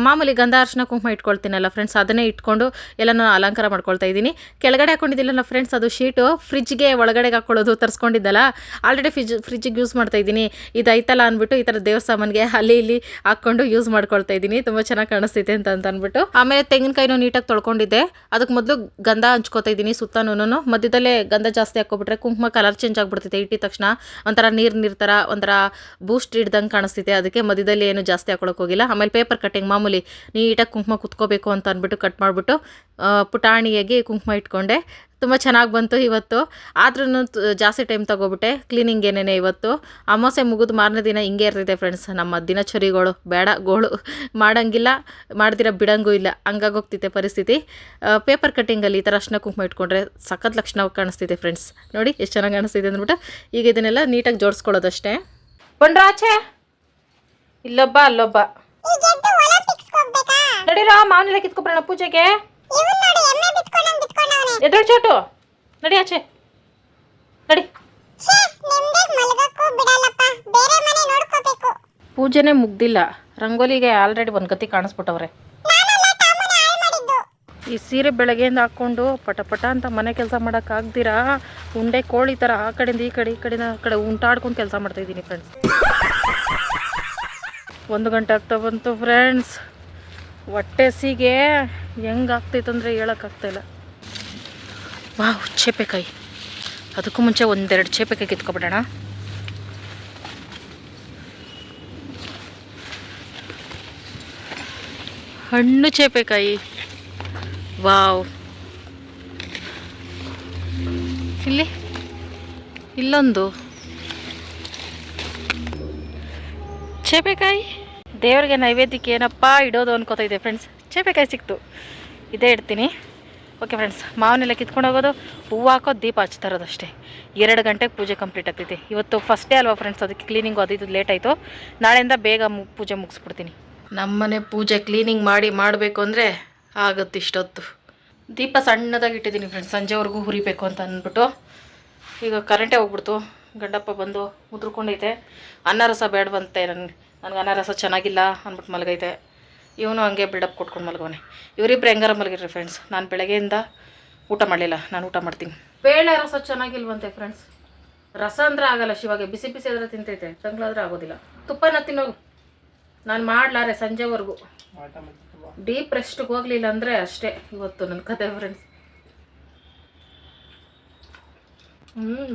ಮಾಮೂಲಿ ಗಂಧ ಅರ್ಶನ ಕುಂಕುಮ ಇಟ್ಕೊಳ್ತೀನಲ್ಲ ಫ್ರೆಂಡ್ಸ್ ಅದನ್ನೇ ಇಟ್ಕೊಂಡು ಎಲ್ಲ ನಾನು ಅಲಂಕಾರ ಮಾಡ್ಕೊಳ್ತಾ ಇದ್ದೀನಿ. ಕೆಳಗಡೆ ಹಾಕೊಂಡಿದ್ದಿಲ್ಲ ಫ್ರೆಂಡ್ಸ್ ಅದು ಶೀಟು ಫ್ರಿಜ್ಗೆ ಒಳಗಡೆಗೆ ಹಾಕೊಳ್ಳೋದು ತರಿಸ್ಕೊಂಡಿದ್ದಲ್ಲ. ಆಲ್ರೆಡಿ ಫ್ರಿಜ್ ಫ್ರಿಜ್ಜಿಗೆ ಯೂಸ್ ಮಾಡ್ತಾ ಇದ್ದೀನಿ. ಇದೈತಲ್ಲ ಅಂದ್ಬಿಟ್ಟು ಈ ಥರ ದೇವ್ರ ಸಾಮಾನಿಗೆ ಅಲ್ಲಿ ಇಲ್ಲಿ ಹಾಕ್ಕೊಂಡು ಯೂಸ್ ಮಾಡ್ಕೊಳ್ತಾ ಇದ್ದೀನಿ. ತುಂಬ ಚೆನ್ನಾಗಿ ಕಾಣಿಸ್ತೈತೆ ಅಂತ ಅಂತ ಅಂದ್ಬಿಟ್ಟು. ಆಮೇಲೆ ತೆಂಗಿನಕಾಯಿನೂ ನೀಟಾಗಿ ತೊಳ್ಕೊಂಡಿದ್ದೆ. ಅದಕ್ಕೆ ಮೊದಲು ಗಂಧ ಹಂಚ್ಕೋತಾ ಇದ್ದೀನಿ ಸುತ್ತನೂ ಮಧ್ಯದಲ್ಲೇ ಗಂಧ ಜಾಸ್ತಿ ಹಾಕ್ಕೊಬಿಟ್ರೆ ಕುಂಕುಮ ಕಲರ್ ಚೇಂಜ್ ಆಗಿಬಿಡ್ತೈತೆ ಇಟ್ಟಿದ ತಕ್ಷಣ. ಒಂಥರ ನೀರು ನೀರು ಥರ ಒಂಥರ ಬೂಸ್ಟ್ ಹಿಡ್ದಂಗೆ ಕಾಣಿಸ್ತೈತೆ ಅದಕ್ಕೆ ಮಧ್ಯದಲ್ಲಿ ಏನು ಜಾಸ್ತಿ ಹಾಕೊಳಕ್ಕೆ ಹೋಗಿಲ್ಲ. ಆಮೇಲೆ ಪೇಪರ್ ಕಟ್ಟಿಂಗ್ ಮಾಮೂಲಿ ನೀಟಾಗಿ ಕುಂಕುಮ ಕುತ್ಕೋಬೇಕು. ಅಂತ ಅಂದ್ಬಿಟ್ಟು ಕಟ್ ಮಾಡಿಬಿಟ್ಟು ಪುಟಾಣಿಯಾಗಿ ಕುಂಕುಮ ಇಟ್ಕೊಂಡೆ. ತುಂಬ ಚೆನ್ನಾಗಿ ಬಂತು ಇವತ್ತು. ಆದ್ರೂ ಜಾಸ್ತಿ ಟೈಮ್ ತಗೋಬಿಟ್ಟೆ. ಕ್ಲೀನಿಂಗ್ ಏನೇನೆ ಇವತ್ತು. ಅಮಾವಾಸ್ಯೆ ಮುಗಿದು ಮಾರನೇ ದಿನ ಹಿಂಗೆ ಇರ್ತೈತೆ ಫ್ರೆಂಡ್ಸ್ ನಮ್ಮ ದಿನಚರಿಗಳು ಬೇಡ ಗೋಳು ಮಾಡಂಗಿಲ್ಲ ಮಾಡ್ದಿರ ಬಿಡಂಗೂ ಇಲ್ಲ. ಹಂಗಾಗೋಗ್ತೈತೆ ಪರಿಸ್ಥಿತಿ. ಪೇಪರ್ ಕಟ್ಟಿಂಗಲ್ಲಿ ಈ ಥರ ಅಷ್ಟನ ಕುಂಕುಮ ಇಟ್ಕೊಂಡ್ರೆ ಸಖತ್ ಲಕ್ಷಣ ಕಾಣಿಸ್ತಿದೆ ಫ್ರೆಂಡ್ಸ್ ನೋಡಿ ಎಷ್ಟು ಚೆನ್ನಾಗಿ ಕಾಣಿಸ್ತಿದೆ ಅಂದ್ಬಿಟ್ಟು ಈಗ ಇದನ್ನೆಲ್ಲ ನೀಟಾಗಿ ಜೋಡಿಸ್ಕೊಳ್ಳೋದಷ್ಟೇ. ಬಂಡ್ರಾಚೆ ಇಲ್ಲೊಬ್ಬ ಅಲ್ಲೊಬ್ಬ. ನಡೀರಾ? ಮಾವನೆಲ್ಲ ಕಿತ್ಕೊಬರೋಣ ಪೂಜೆಗೆ? ಎದುರು ಚೋಟು. ನಡಿ ಆಚೆ. ನಡಿ. ಪೂಜೆನೇ ಮುಗ್ದಿಲ್ಲ. ರಂಗೋಲಿಗೆ ಆಲ್ರೆಡಿ ಒಂದು ಗತಿ ಕಾಣಿಸ್ಬಿಟ್ಟವ್ರೆ. ಈ ಸೀರೆ ಬೆಳಗ್ಗೆಯಿಂದ ಹಾಕ್ಕೊಂಡು ಪಟ ಪಟ ಅಂತ ಮನೆ ಕೆಲಸ ಮಾಡೋಕ್ಕಾಗ್ದಿರಾ ಉಂಡೆ ಕೋಳಿ ಥರ ಆ ಕಡೆಯಿಂದ ಈ ಕಡೆ ಈ ಕಡೆಯಿಂದ ಆ ಕಡೆ ಉಂಟಾಡ್ಕೊಂಡು ಕೆಲಸ ಮಾಡ್ತಾ ಇದ್ದೀನಿ ಫ್ರೆಂಡ್ಸ್ ಒಂದು ಗಂಟೆ ಆಗ್ತಾ ಬಂತು ಫ್ರೆಂಡ್ಸ್ ಹೊಟ್ಟೆ ಸಿಗೆ ಹೆಂಗೆ ಆಗ್ತೈತಂದ್ರೆ ಹೇಳೋಕ್ಕಾಗ್ತಾಯಿಲ್ಲ ವಾವ್, ಚೇಪೆಕಾಯಿ. ಅದಕ್ಕೂ ಮುಂಚೆ ಒಂದೆರಡು ಚೇಪೆಕಾಯಿ ಕಿತ್ಕೊಬಿಡೋಣ. ಹಣ್ಣು ಚೇಪೆಕಾಯಿ. ವಾವ್. ಇಲ್ಲಿ? ಇಲ್ಲೊಂದು. ಚೇಪೆಕಾಯಿ? ದೇವ್ರಿಗೆ ನೈವೇದ್ಯಕ್ಕೆ ಏನಪ್ಪ ಇಡೋದು ಅನ್ಕೋತಾ ಇದೆ ಫ್ರೆಂಡ್ಸ್ ಚೇಪೆಕಾಯಿ ಸಿಕ್ತು. ಇದೇ ಇಡ್ತೀನಿ. ಓಕೆ ಫ್ರೆಂಡ್ಸ್ ಮಾವನೆಲ್ಲ ಕಿತ್ಕೊಂಡು ಹೋಗೋದು. ಹೂವು ಹಾಕೋದು ದೀಪ ಹಚ್ತಾ ಇರೋದು ಅಷ್ಟೇ ಎರಡು ಗಂಟೆಗೆ ಪೂಜೆ ಕಂಪ್ಲೀಟ್ ಆಗ್ತೈತೆ. ಇವತ್ತು ಫಸ್ಟ್ ಡೇ ಅಲ್ವಾ ಫ್ರೆಂಡ್ಸ್ ಅದಕ್ಕೆ ಕ್ಲೀನಿಂಗು ಅದು ಇದು ಲೇಟ್ ಆಯಿತು. ನಾಳೆಯಿಂದ ಬೇಗ ಪೂಜೆ ಮುಗಿಸ್ಬಿಡ್ತೀನಿ. ನಮ್ಮನೆ ಪೂಜೆ ಕ್ಲೀನಿಂಗ್ ಮಾಡಿ, ಮಾಡಬೇಕು ಅಂದರೆ ಆಗುತ್ತೆ ಇಷ್ಟೊತ್ತು. ದೀಪ ಸಣ್ಣದಾಗಿ ಇಟ್ಟಿದ್ದೀನಿ ಫ್ರೆಂಡ್ಸ್ ಸಂಜೆವರೆಗೂ ಹುರಿಬೇಕು ಅಂತ ಅಂದ್ಬಿಟ್ಟು. ಈಗ ಕರೆಂಟೇ ಹೋಗ್ಬಿಡ್ತು. ಗಂಡಪ್ಪ ಬಂದು ಮುದ್ರಕೊಂಡೈತೆ ಅನ್ನ ರಸ ಬೇಡವಂತೆ ನನಗೆ. ನನಗೆ ಅನ್ನ ರಸ ಚೆನ್ನಾಗಿಲ್ಲ ಅಂದ್ಬಿಟ್ಟು ಮಲಗೈತೆ. ಇವನು ಹಂಗೆ ಬಿಲ್ಡಪ್ ಕೊಟ್ಕೊಂಡು ಮಲಗವನೆ. ಇವರಿಬ್ರು ಹೆಂಗಾರ ಮಲಗಿರಿ ಫ್ರೆಂಡ್ಸ್ ನಾನು ಬೆಳಗ್ಗೆಯಿಂದ ಊಟ ಮಾಡಲಿಲ್ಲ, ನಾನು ಊಟ ಮಾಡ್ತೀನಿ. ಬೇಳೆ ರಸ ಚೆನ್ನಾಗಿಲ್ವಂತೆ ಫ್ರೆಂಡ್ಸ್ ರಸ ಅಂದ್ರೆ ಆಗಲ್ಲ ಶಿವಾಗೆ, ಬಿಸಿ ಬಿಸಿ ಆದರೆ ತಿಂತೈತೆ ತಂಗ್ಳಾದ್ರೆ ಆಗೋದಿಲ್ಲ. ತುಪ್ಪನ ತಿನ್ನೋಗು ನಾನು ಮಾಡ್ಲಾರೆ ಸಂಜೆವರೆಗೂ. ಡೀಪ್ ರೆಸ್ಟ್ಗೆ ಹೋಗಲಿಲ್ಲ ಅಂದರೆ ಅಷ್ಟೇ ಇವತ್ತು ನನ್ನ ಕತೆ ಫ್ರೆಂಡ್ಸ್ ಹ್ಞೂ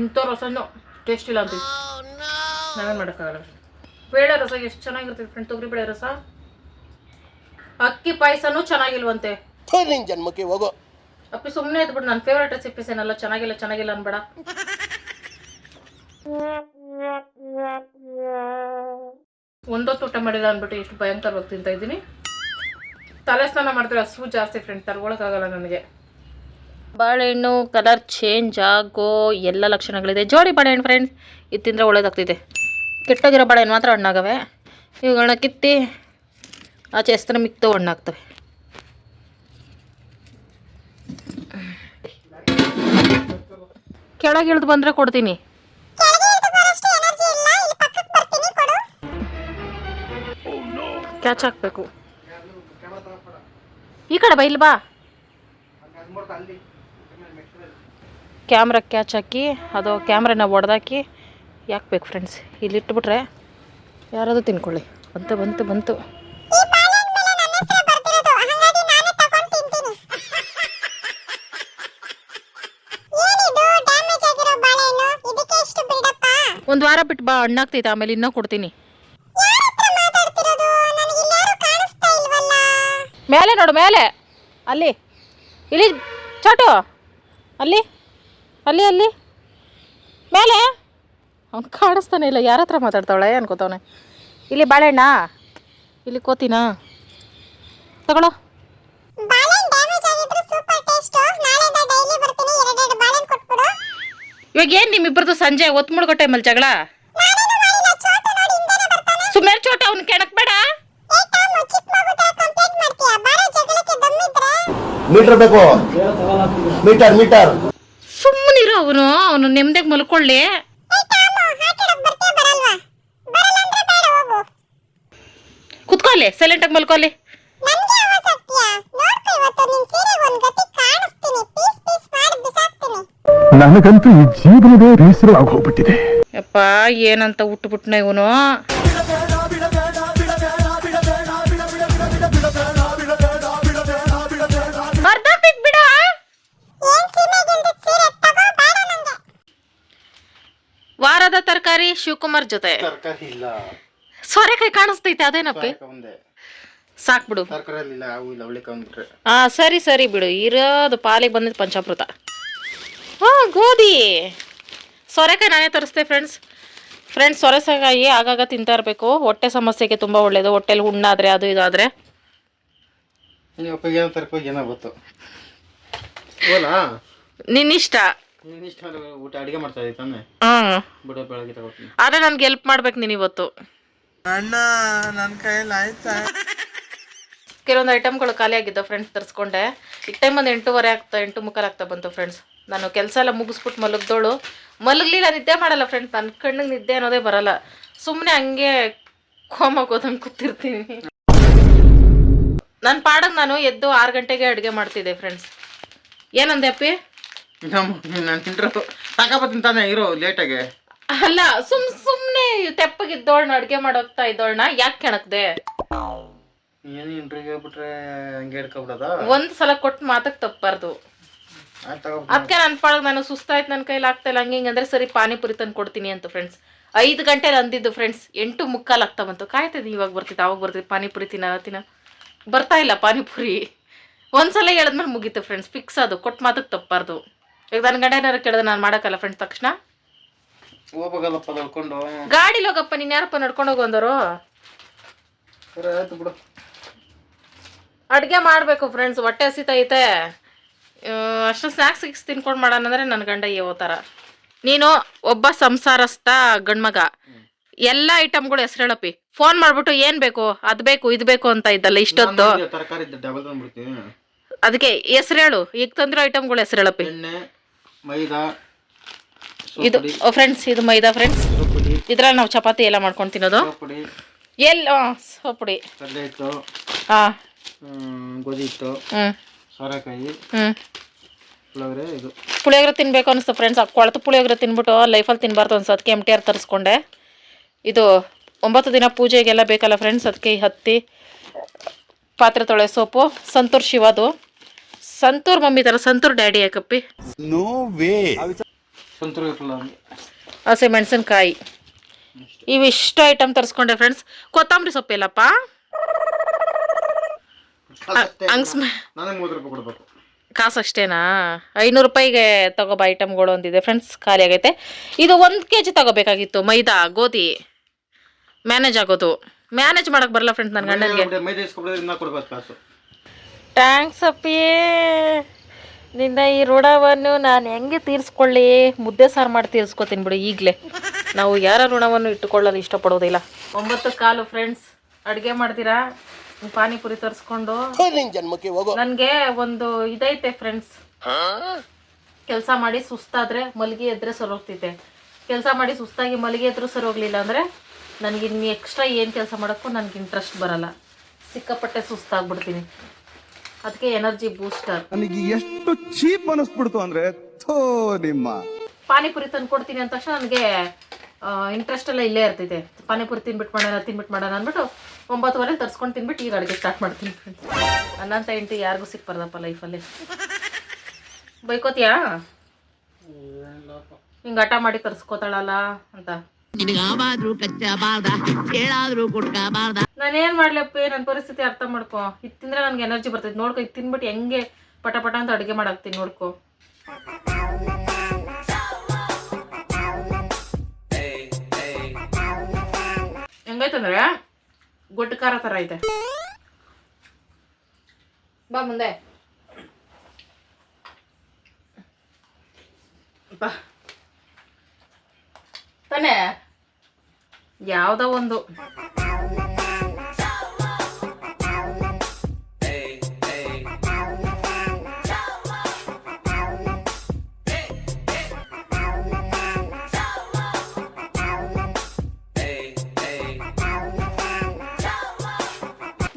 ಇಂಥ ರಸನೂ ಟೇಸ್ಟ್ ಇಲ್ಲ ಅಂತೀವಿ ನಾವೇನು ಮಾಡೋಕ್ಕಾಗಲ್ಲ ಬೇಳೆ ರಸ ಎಷ್ಟು ಚೆನ್ನಾಗಿರ್ತೈತೆ ಫ್ರೆಂಡ್ ತೊಗರಿ ಬೇಳೆ ರಸ? ಅಕ್ಕಿ ಪಾಯಸನೂ ಚೆನ್ನಾಗಿಲ್ವಂತೆ. ನಿನ್ ಜನ್ಮಕ್ಕೆ ಹೋಗೋ. ಅಪ್ಪಿ ಸುಮ್ಮನೆ ಇದ್ಬಿಡು ನನ್ನ ಫೇವ್ರೇಟ್ ರೆಸಿಪೀಸ್ ಏನಲ್ಲ ಚೆನ್ನಾಗಿಲ್ಲ ಚೆನ್ನಾಗಿಲ್ಲ ಅನ್ಬೇಡ. ಒಂದೊತ್ತು ಊಟ ಮಾಡಿಲ್ಲ ಅಂದ್ಬಿಟ್ಟು ಎಷ್ಟು ಭಯಂಕರವಾಗಿ ತಿಂತಾ ಇದ್ದೀನಿ. ತಲೆ ಸ್ನಾನ ಮಾಡಿದ್ರೆ ಹಸು ಜಾಸ್ತಿ ಫ್ರೆಂಡ್ ತರ್ಗೊಳಕ್ಕಾಗಲ್ಲ ನನಗೆ. ಬಾಳೆಹಣ್ಣು ಕಲರ್ ಚೇಂಜ್ ಆಗೋ ಎಲ್ಲ ಲಕ್ಷಣಗಳಿದೆ. ಜೋಡಿ ಬಾಳೆಹಣ್ಣು ಫ್ರೆಂಡ್ಸ್ ಇದು ತಿಂದರೆ ಒಳ್ಳೇದಾಗ್ತಿದೆ. ಕೆಟ್ಟೋಗಿರೋ ಬಾಳೆಹಣ್ಣು ಮಾತ್ರ ಹಣ್ಣಾಗವೆ. ಇವುಗಳನ್ನ ಕಿತ್ತಿ ಆಚೆ ಹೆಸ್ರ ಮಿಕ್ತು ಹಣ್ಣಾಗ್ತವೆ. ಕೆಳಗೆ ಇಳಿದು ಬಂದರೆ ಕೊಡ್ತೀನಿ. ಕ್ಯಾಚ್ ಹಾಕಬೇಕು. ಈ ಕಡೆ ಬೈಲ್ ಬಾ. ಕ್ಯಾಮ್ರಾ ಕ್ಯಾಚ್ ಹಾಕಿ, ಅದು ಕ್ಯಾಮ್ರನ ಒಡೆದಾಕಿ. ಯಾಕೆ ಬೇಕು ಫ್ರೆಂಡ್ಸ್ ಇಲ್ಲಿ ಇಟ್ಬಿಟ್ರೆ ಯಾರಾದರೂ ತಿನ್ಕೊಳ್ಳಿ. ಬಂತು ಬಂತು ಬಂತು. ಒಂದು ವಾರ ಬಿಟ್ಟು ಬಾ ಹಣ್ಣಾಗ್ತೈತೆ ಆಮೇಲೆ ಇನ್ನೂ ಕೊಡ್ತೀನಿ. ಮೇಲೆ ನೋಡು ಮೇಲೆ. ಅಲ್ಲಿ. ಇಲ್ಲಿ ಚಾಟು ಅಲ್ಲಿ ಅಲ್ಲಿ ಅಲ್ಲಿ. ಮೇಲೆ. ಅವ್ನು ಕಾಣಿಸ್ತಾನೆ ಇಲ್ಲ ಯಾರ ಹತ್ರ ಮಾತಾಡ್ತಾವಳೆ ಅನ್ಕೋತಾವನೆ. ಇಲ್ಲಿ ಬಾಳೆಣ್ಣ ಇಲ್ಲಿ ಕೋತಿನಾ? ತಗೊಳ್ಳೋ ಬಾಳೆಹಣ್ಣು ಡ್ಯಾಮೇಜ್ ಆಗಿದ್ರು ಸೂಪರ್ ಟೇಸ್ಟ್ ನಾಳೆಯಿಂದ ಡೈಲಿ ಬರ್ತೀನಿ ಎರಡೆರಡು ಬಾಳೆಹಣ್ಣು ಕೊಟ್ಬಿಡು. ಇವಾಗ ಏನು ನಿಮ್ಮಿಬ್ಬರದು ಸಂಜೆ? ಒತ್ತು ಮುಳುಗೋ ಟೈಮಲ್ಲಿ ಜಗಳ? ನಾನೇನು ಮಾಡಿಲ್ಲ ಚೋಟು ನೋಡಿ ಹಿಂದೆನೆ ಬರ್ತಾನೆ. ಸುಮ್ಮನೆ ಚೋಟ ಅವ್ನು ಕೆಣಕ್ ಬೇಡ. ಮೀಟರ್ ಬೇಕು. ಮೀಟರ್ ಮೀಟರ್ ಸುಮ್ಮನಿರು ಅವನು ಅವನು ನೆಮ್ಮದಿಗೆ ಮಲ್ಕೊಳ್ಳಿ ಆಟಾಡಕ್ ಸೈಲೆಂಟ್ ಬರಲ್ವಾ? ಬರಲ್ಲ ಅಂದ್ರೆ ಬೇಡ ಹೋಗು. ಕುತ್ಕೊಳ್ಳಿ ಸೈಲೆಂಟಾಗಿ ಮಲ್ಕೊಳ್ಳಿ. ನನ್ಗೆ ಆವಾಜ್ ಆಗ್ತೀಯಾ ನೋಡ್ಕೊ ಇವತ್ತು ನಿನ್ ಸೀರೆಗೆ ಒಂದ್ ಗತಿ ಕಾಣಿಸ್ತೀನಿ. ಪೀಸ್ ಪೀಸ್ ಮಾಡಿ ಬಿಸಾಕ್ತೀನಿ. ನನಗಂತೂ ಈ ಜೀವನವೇ ಬೇಸರವಾಗಿ ಹೋಗ್ಬಿಟ್ಟಿದೆ. ಯಪ್ಪ ಏನಂತ ಹುಟ್ಟುಬಿಟ್ನ ಇವನು? ಶಿವಕುಮಾರ್ ಜೊತೆ. ತರಕಾರಿ ಇಲ್ಲ ಸೋರೆಕಾಯಿ ಕಾಣಿಸ್ತೈತೆ ಅದೇನಪ್ಪ? ಒಂದೇ. ಸಾಕ್ ಬಿಡು. ತರಕಾರಿ ಇಲ್ಲ ಅವು ಇಲ್ಲ ಅವಳಿ ಕಂಬಿಟ್ರೆ ಹಾ ಸರಿ ಸರಿ ಬಿಡು. ಇರೋದು ಪಾಲಿಗೆ ಬಂದಿದ್ದು ಪಂಚಾಮೃತ. ಹಾ ಗೋಧಿ. ಸೋರೆಕಾಯಿ ನಾನೇ ತರಿಸ್ತೆ ಫ್ರೆಂಡ್ಸ್ ಫ್ರೆಂಡ್ಸ್ ಸೊರೆಕಾಯಿ ಆಗಾಗ ತಿಂತಾ ಇರಬೇಕು. ಹೊಟ್ಟೆ ಸಮಸ್ಯೆಗೆ ತುಂಬ ಒಳ್ಳೇದು. ಹೊಟ್ಟೆಲಿ ಹುಣ್ಣಾದ್ರೆ ಅದು ಇದಾದರೆ ನೀವು ಏನೋ ತರಕಾರಿ ಏನೋ ಗೊತ್ತು. ಹೋಲಾ? ನಿನ್ನಿಷ್ಟ. ಊಟ ಅಡಿಗೆ ಮಾಡ್ತಾ ಇದ್ದೀವಿ ತಾನೆ? ಹ್ಞೂ ಬಿಡ ಬೆಳಗ್ಗೆ ತಗೋತೀನಿ. ಆದರೆ ನನ್ಗೆ ಹೆಲ್ಪ್ ಮಾಡ್ಬೇಕು ನೀನು ಇವತ್ತು. ಅಣ್ಣ ನನ್ನ ಕೈಯಲ್ಲಿ ಆಯ್ತಾ? ಕೆಲವೊಂದು ಐಟಮ್ಗಳು ಖಾಲಿ ಆಗಿದ್ದು ಫ್ರೆಂಡ್ಸ್ ತರಿಸ್ಕೊಂಡೆ. ಈ ಟೈಮ್ ಒಂದು ಎಂಟೂವರೆ ಆಗ್ತಾ ಎಂಟು ಮುಕ್ಕಾಲು ಆಗ್ತಾ ಬಂತು ಫ್ರೆಂಡ್ಸ್ ನಾನು ಕೆಲಸ ಎಲ್ಲ ಮುಗಿಸ್ಬಿಟ್ಟು ಮಲಗ್ದೋಳು. ಮಲಗಲಿಲ್ಲ ನಿದ್ದೆ ಮಾಡಲ್ಲ ಫ್ರೆಂಡ್ಸ್ ನನ್ನ ಕಣ್ಣಿಗೆ ನಿದ್ದೆ ಅನ್ನೋದೇ ಬರಲ್ಲ. ಸುಮ್ಮನೆ ಹಂಗೆ ಕೋಮ ಹೋದಂಗೆ ಕೂತಿರ್ತೀನಿ. ನನ್ನ ಪಾಡಗ್ ನಾನು ಎದ್ದು ಆರು ಗಂಟೆಗೆ ಅಡುಗೆ ಮಾಡ್ತಿದ್ದೆ ಫ್ರೆಂಡ್ಸ್ ಏನಂದೆ ಅಪ್ಪಿ? ನಾನು ತಿಂಟ್ರು ಸಾಕಾಪತ್ತೀನಿ ತಾನೆ ಇರೋ ಲೇಟಾಗೆ ಅಲ್ಲ ಸುಮ್ ಸುಮ್ನೆ ತೆಪ್ಪಗಿದ್ದೋಳ್ನ ಅಡ್ಗೆ ಮಾಡೋಗ್ತಾ ಇದ್ದೋಳ್ನ ಯಾಕೆ ಕೆಣಕ್ದೆ? ಒಂದ್ ಇಂಟ್ರಿಗೆ ಹೇಳ್ಬಿಟ್ರೆ ಹಂಗೆ ಹಿಡ್ಕೊಬಿಡೋದ? ಒಂದು ಸಲ ಕೊಟ್ಟು ಮಾತಕ್ಕೆ ತಪ್ಪಾರ್ದು. ಅದಕ್ಕೆ ನನ್ನ ಪಾಡಗ್ ನಾನು ಸುಸ್ತಾಯ್ತು ನನ್ನ ಕೈಲಿ ಆಗ್ತಾ ಇಲ್ಲ ಹಂಗೆ ಹಿಂಗೆ ಅಂದ್ರೆ ಸರಿ ಪಾನಿಪುರಿ ತಂದು ಕೊಡ್ತೀನಿ ಅಂತ ಫ್ರೆಂಡ್ಸ್ ಐದು ಗಂಟೆಲಿ ಅಂದಿದ್ದು ಫ್ರೆಂಡ್ಸ್ ಎಂಟು ಮುಕ್ಕಾಲು ಆಗ್ತಾ ಬಂತು. ಕಾಯ್ತಿದ್ದೆ ಇವಾಗ ಬರ್ತಿತ್ತು ಅವಾಗ ಬರ್ತಿತ್ತು ಪಾನಿಪುರಿ ತಿನ್ನ ತಿನ್ನ. ಬರ್ತಾ ಇಲ್ಲ ಪಾನಿಪುರಿ. ಒಂದ್ಸಲ ಹೇಳಿದ್ಮೇಲೆ ಮುಗೀತು ಫ್ರೆಂಡ್ಸ್ ಫಿಕ್ಸ್ ಅದು ಕೊಟ್ಟು ಮಾತಕ್ಕೆ ತಪ್ಪಾರ್ದು. ಈಗ ನನ್ನ ಗಂಡ ಏನಾರು ಕೇಳಿದ್ರೆ ನಾನು ಮಾಡೋಕ್ಕಲ್ಲ ಫ್ರೆಂಡ್ಸ್ ತಕ್ಷಣ? ಹೋಗ್ಬೇಕಲ್ಲಪ್ಪ ನಡ್ಕೊಂಡು ಗಾಡಿಲಿ ಹೋಗಪ್ಪ ನೀನು ಯಾರಪ್ಪ ನಡ್ಕೊಂಡು ಹೋಗು ಅಂದರು? ಆಯ್ತು ಬಿಡು. ಅಡುಗೆ ಮಾಡಬೇಕು ಫ್ರೆಂಡ್ಸ್ ಹೊಟ್ಟೆ ಹಸಿತೈತೆ. ಅಷ್ಟು ಸ್ನ್ಯಾಕ್ಸ್ ಸಿಕ್ಸ್ ತಿನ್ಕೊಂಡು ಮಾಡೋಣ ಅಂದರೆ ನನ್ನ ಗಂಡ ಯಾವ ಥರ ನೀನು ಒಬ್ಬ ಸಂಸಾರಸ್ಥ ಗಂಡ್ಮಗ. ಎಲ್ಲ ಐಟಮ್ಗಳು ಹೆಸರು ಹೇಳಪ್ಪಿ. ಫೋನ್ ಮಾಡ್ಬಿಟ್ಟು ಏನ್ ಬೇಕು ಅದ್ ಬೇಕು ಇದ್ ಬೇಕು ಅಂತ ಇದ್ದಲ್ಲ ಇಷ್ಟೊತ್ತು. ಅದಕ್ಕೆ ಹೆಸರು ಹೇಳು ಈಗ ತಂದಿರೋ ಐಟಮ್ಗಳು ಹೆಸರು ಹೇಳಪ್ಪಿ. ಮೈದಾ ಇದು ಫ್ರೆಂಡ್ಸ್ ಇದು ಮೈದಾ ಫ್ರೆಂಡ್ಸ್ ಇದ್ರಲ್ಲಿ ನಾವು ಚಪಾತಿ ಎಲ್ಲ ಮಾಡ್ಕೊಂಡು ತಿನ್ನೋದು. ಎಲ್ಲ ಎಲ್ಲಿ ಸೊಪ್ಪುಡಿ ಕಡಲೆ ಹಿಟ್ಟು. ಹಾಂ. ಹ್ಮ್, ಗೋಧಿ ಹಿಟ್ಟು. ಸೋರೆಕಾಯಿ. ಪುಳಿಯೋಗರೆ ಇದು. ಪುಳಿಯೋಗರೆ ತಿನ್ಬೇಕು ಅನಿಸ್ತು ಫ್ರೆಂಡ್ಸ್ ಕೊಳತು ಪುಳಿಯೋಗರೆ ತಿನ್ಬಿಟ್ಟು ಲೈಫಲ್ಲಿ ತಿನ್ಬಾರ್ದು ಅನ್ಸು. ಅದಕ್ಕೆ ಎಂ ಟಿ ಆರ್ ತರಿಸ್ಕೊಂಡೆ. ಇದು ಒಂಬತ್ತು ದಿನ ಪೂಜೆಗೆಲ್ಲ ಬೇಕಲ್ಲ ಫ್ರೆಂಡ್ಸ್ ಅದಕ್ಕೆ ಹತ್ತಿ ಪಾತ್ರೆ ತೊಳೆ ಸೋಪು ಸಂತೂರ್ ಶಿವದು. ಸಂತೂರ್ ಮಮ್ಮಿ ತರ ಸಂತೂರ್ ಡ್ಯಾಡಿ ಯಾಕಪ್ಪಿ? ಸಂತೂರು ಇರಲ್ಲ ಹಸಿ ಮೆಣಸಿನ್ಕಾಯಿ. ಇವಿಷ್ಟು ಐಟಮ್ ತರಿಸ್ಕೊಂಡೆ ಫ್ರೆಂಡ್ಸ್ ಕೊತ್ತಂಬರಿ ಸೊಪ್ಪು ಇಲ್ಲಪ್ಪ ಹಂಗ್ ಕಾಸು ಅಷ್ಟೇನಾ? ಐನೂರು ರೂಪಾಯಿಗೆ ತಗೋಬ ಐಟಮ್ಗಳು ಒಂದಿದೆ ಫ್ರೆಂಡ್ಸ್ ಖಾಲಿ ಆಗೈತೆ. ಇದು ಒಂದು ಕೆ ಜಿ ತಗೋಬೇಕಾಗಿತ್ತು ಮೈದಾ ಗೋಧಿ. ಮ್ಯಾನೇಜ್ ಆಗೋದು. ಮ್ಯಾನೇಜ್ ಮಾಡಕ್ ಬರಲ್ಲ ಫ್ರೆಂಡ್ಸ್ ನನ್ನ ಗಂಡನಿಗೆ ಮೈದಾ ಇಸ್ಕೊಬಿಡಿದ್ರೆ ಇನ್ನ ಕೊಡ್ಬೇಕು ಕಾಸು ಟ್ಯಾಂಕ್ಸ್ ಅಪ್ಪಿ. ನಿನ್ನ ಈ ಋಣವನ್ನು ನಾನು ಹೆಂಗೆ ತೀರಿಸ್ಕೊಳ್ಳಿ? ಮುದ್ದೆ ಸಾರು ಮಾಡಿ ತೀರಿಸ್ಕೊತೀನಿ ಬಿಡು ಈಗಲೇ. ನಾವು ಯಾರ ಋಣವನ್ನು ಇಟ್ಟುಕೊಳ್ಳಲು ಇಷ್ಟಪಡೋದಿಲ್ಲ. ಒಂಬತ್ತು ಕಾಲು ಫ್ರೆಂಡ್ಸ್ ಅಡುಗೆ ಮಾಡ್ತೀರಾ? ಪಾನಿಪುರಿ ತರಿಸ್ಕೊಂಡು. ನನಗೆ ಒಂದು ಇದೈತೆ ಫ್ರೆಂಡ್ಸ್ ಕೆಲಸ ಮಾಡಿ ಸುಸ್ತಾದ್ರೆ ಮಲಗಿ ಎದ್ರೆ ಸರೋಗ್ತೈತೆ. ಕೆಲಸ ಮಾಡಿ ಸುಸ್ತಾಗಿ ಮಲಗಿ ಎದ್ರು ಸರಿ ಹೋಗ್ಲಿಲ್ಲ ಅಂದರೆ ನನಗೆ ಇನ್ನು ಎಕ್ಸ್ಟ್ರಾ ಏನು ಕೆಲಸ ಮಾಡೋಕ್ಕೂ ನನಗೆ ಇಂಟ್ರೆಸ್ಟ್ ಬರಲ್ಲ. ಸಿಕ್ಕಾಪಟ್ಟೆ ಸುಸ್ತಾಗ್ಬಿಡ್ತೀನಿ. ಅದಕ್ಕೆ ಎನರ್ಜಿ ಬೂಸ್ಟರ್ ನನಗೆ ಎಷ್ಟು ಚೀಪ್ ಅನಿಸ್ಬಿಡ್ತು ಅಂದ್ರೆ ಥೋ ನಿಮ್ಮ. ಪಾನಿಪುರಿ ತಂದು ಕೊಡ್ತೀನಿ ಅಂದ ತಕ್ಷಣ ನನಗೆ ಇಂಟ್ರೆಸ್ಟ್ ಎಲ್ಲ ಇಲ್ಲೇ ಇರ್ತೈತೆ ಪಾನಿಪುರಿ ತಿನ್ಬಿಟ್ಟು ಮಾಡೋಣ ತಿನ್ಬಿಟ್ಟು ಮಾಡೋಣ ಅಂದ್ಬಿಟ್ಟು ಒಂಬತ್ತುವರೆ ತರ್ಸ್ಕೊಂಡು ತಿನ್ಬಿಟ್ಟು ಈಗ ಅಡುಗೆ ಸ್ಟಾರ್ಟ್ ಮಾಡ್ತೀನಿ. ನನ್ನಂತ ಹೆಂಡತಿ ಯಾರಿಗೂ ಸಿಕ್ಬಾರ್ದಪ್ಪ ಲೈಫಲ್ಲಿ ಬೈಕೋತಿಯಾ? ಹಿಂಗೆ ಹಠ ಮಾಡಿ ತರ್ಸ್ಕೋತಾಳಲ್ಲ ಅಂತ. ನಾನೇನ್ ಮಾಡ್ಲಪ್ಪ ನನ್ನ ಪರಿಸ್ಥಿತಿ ಅರ್ಥ ಮಾಡ್ಕೋ. ಇದು ತಿಂದ್ರೆ ನನ್ಗೆ ಎನರ್ಜಿ ಬರ್ತೈತಿ. ನೋಡ್ಕೊ ತಿನ್ಬಿಟ್ಟು ಹೆಂಗೆ ಪಟ ಪಟ ಅಂತ ಅಡುಗೆ ಮಾಡಾಕ್ತೀನಿ, ನೋಡ್ಕೊ. ಹೆಂಗೈತಂದ್ರೆ ಗೊಡ್ಡ ಖಾರ ಥರ ಐತೆ ಬಾ ಮುಂದೆ. ಬಾ. ತಾನೇ ಯಾವುದೋ ಒಂದು.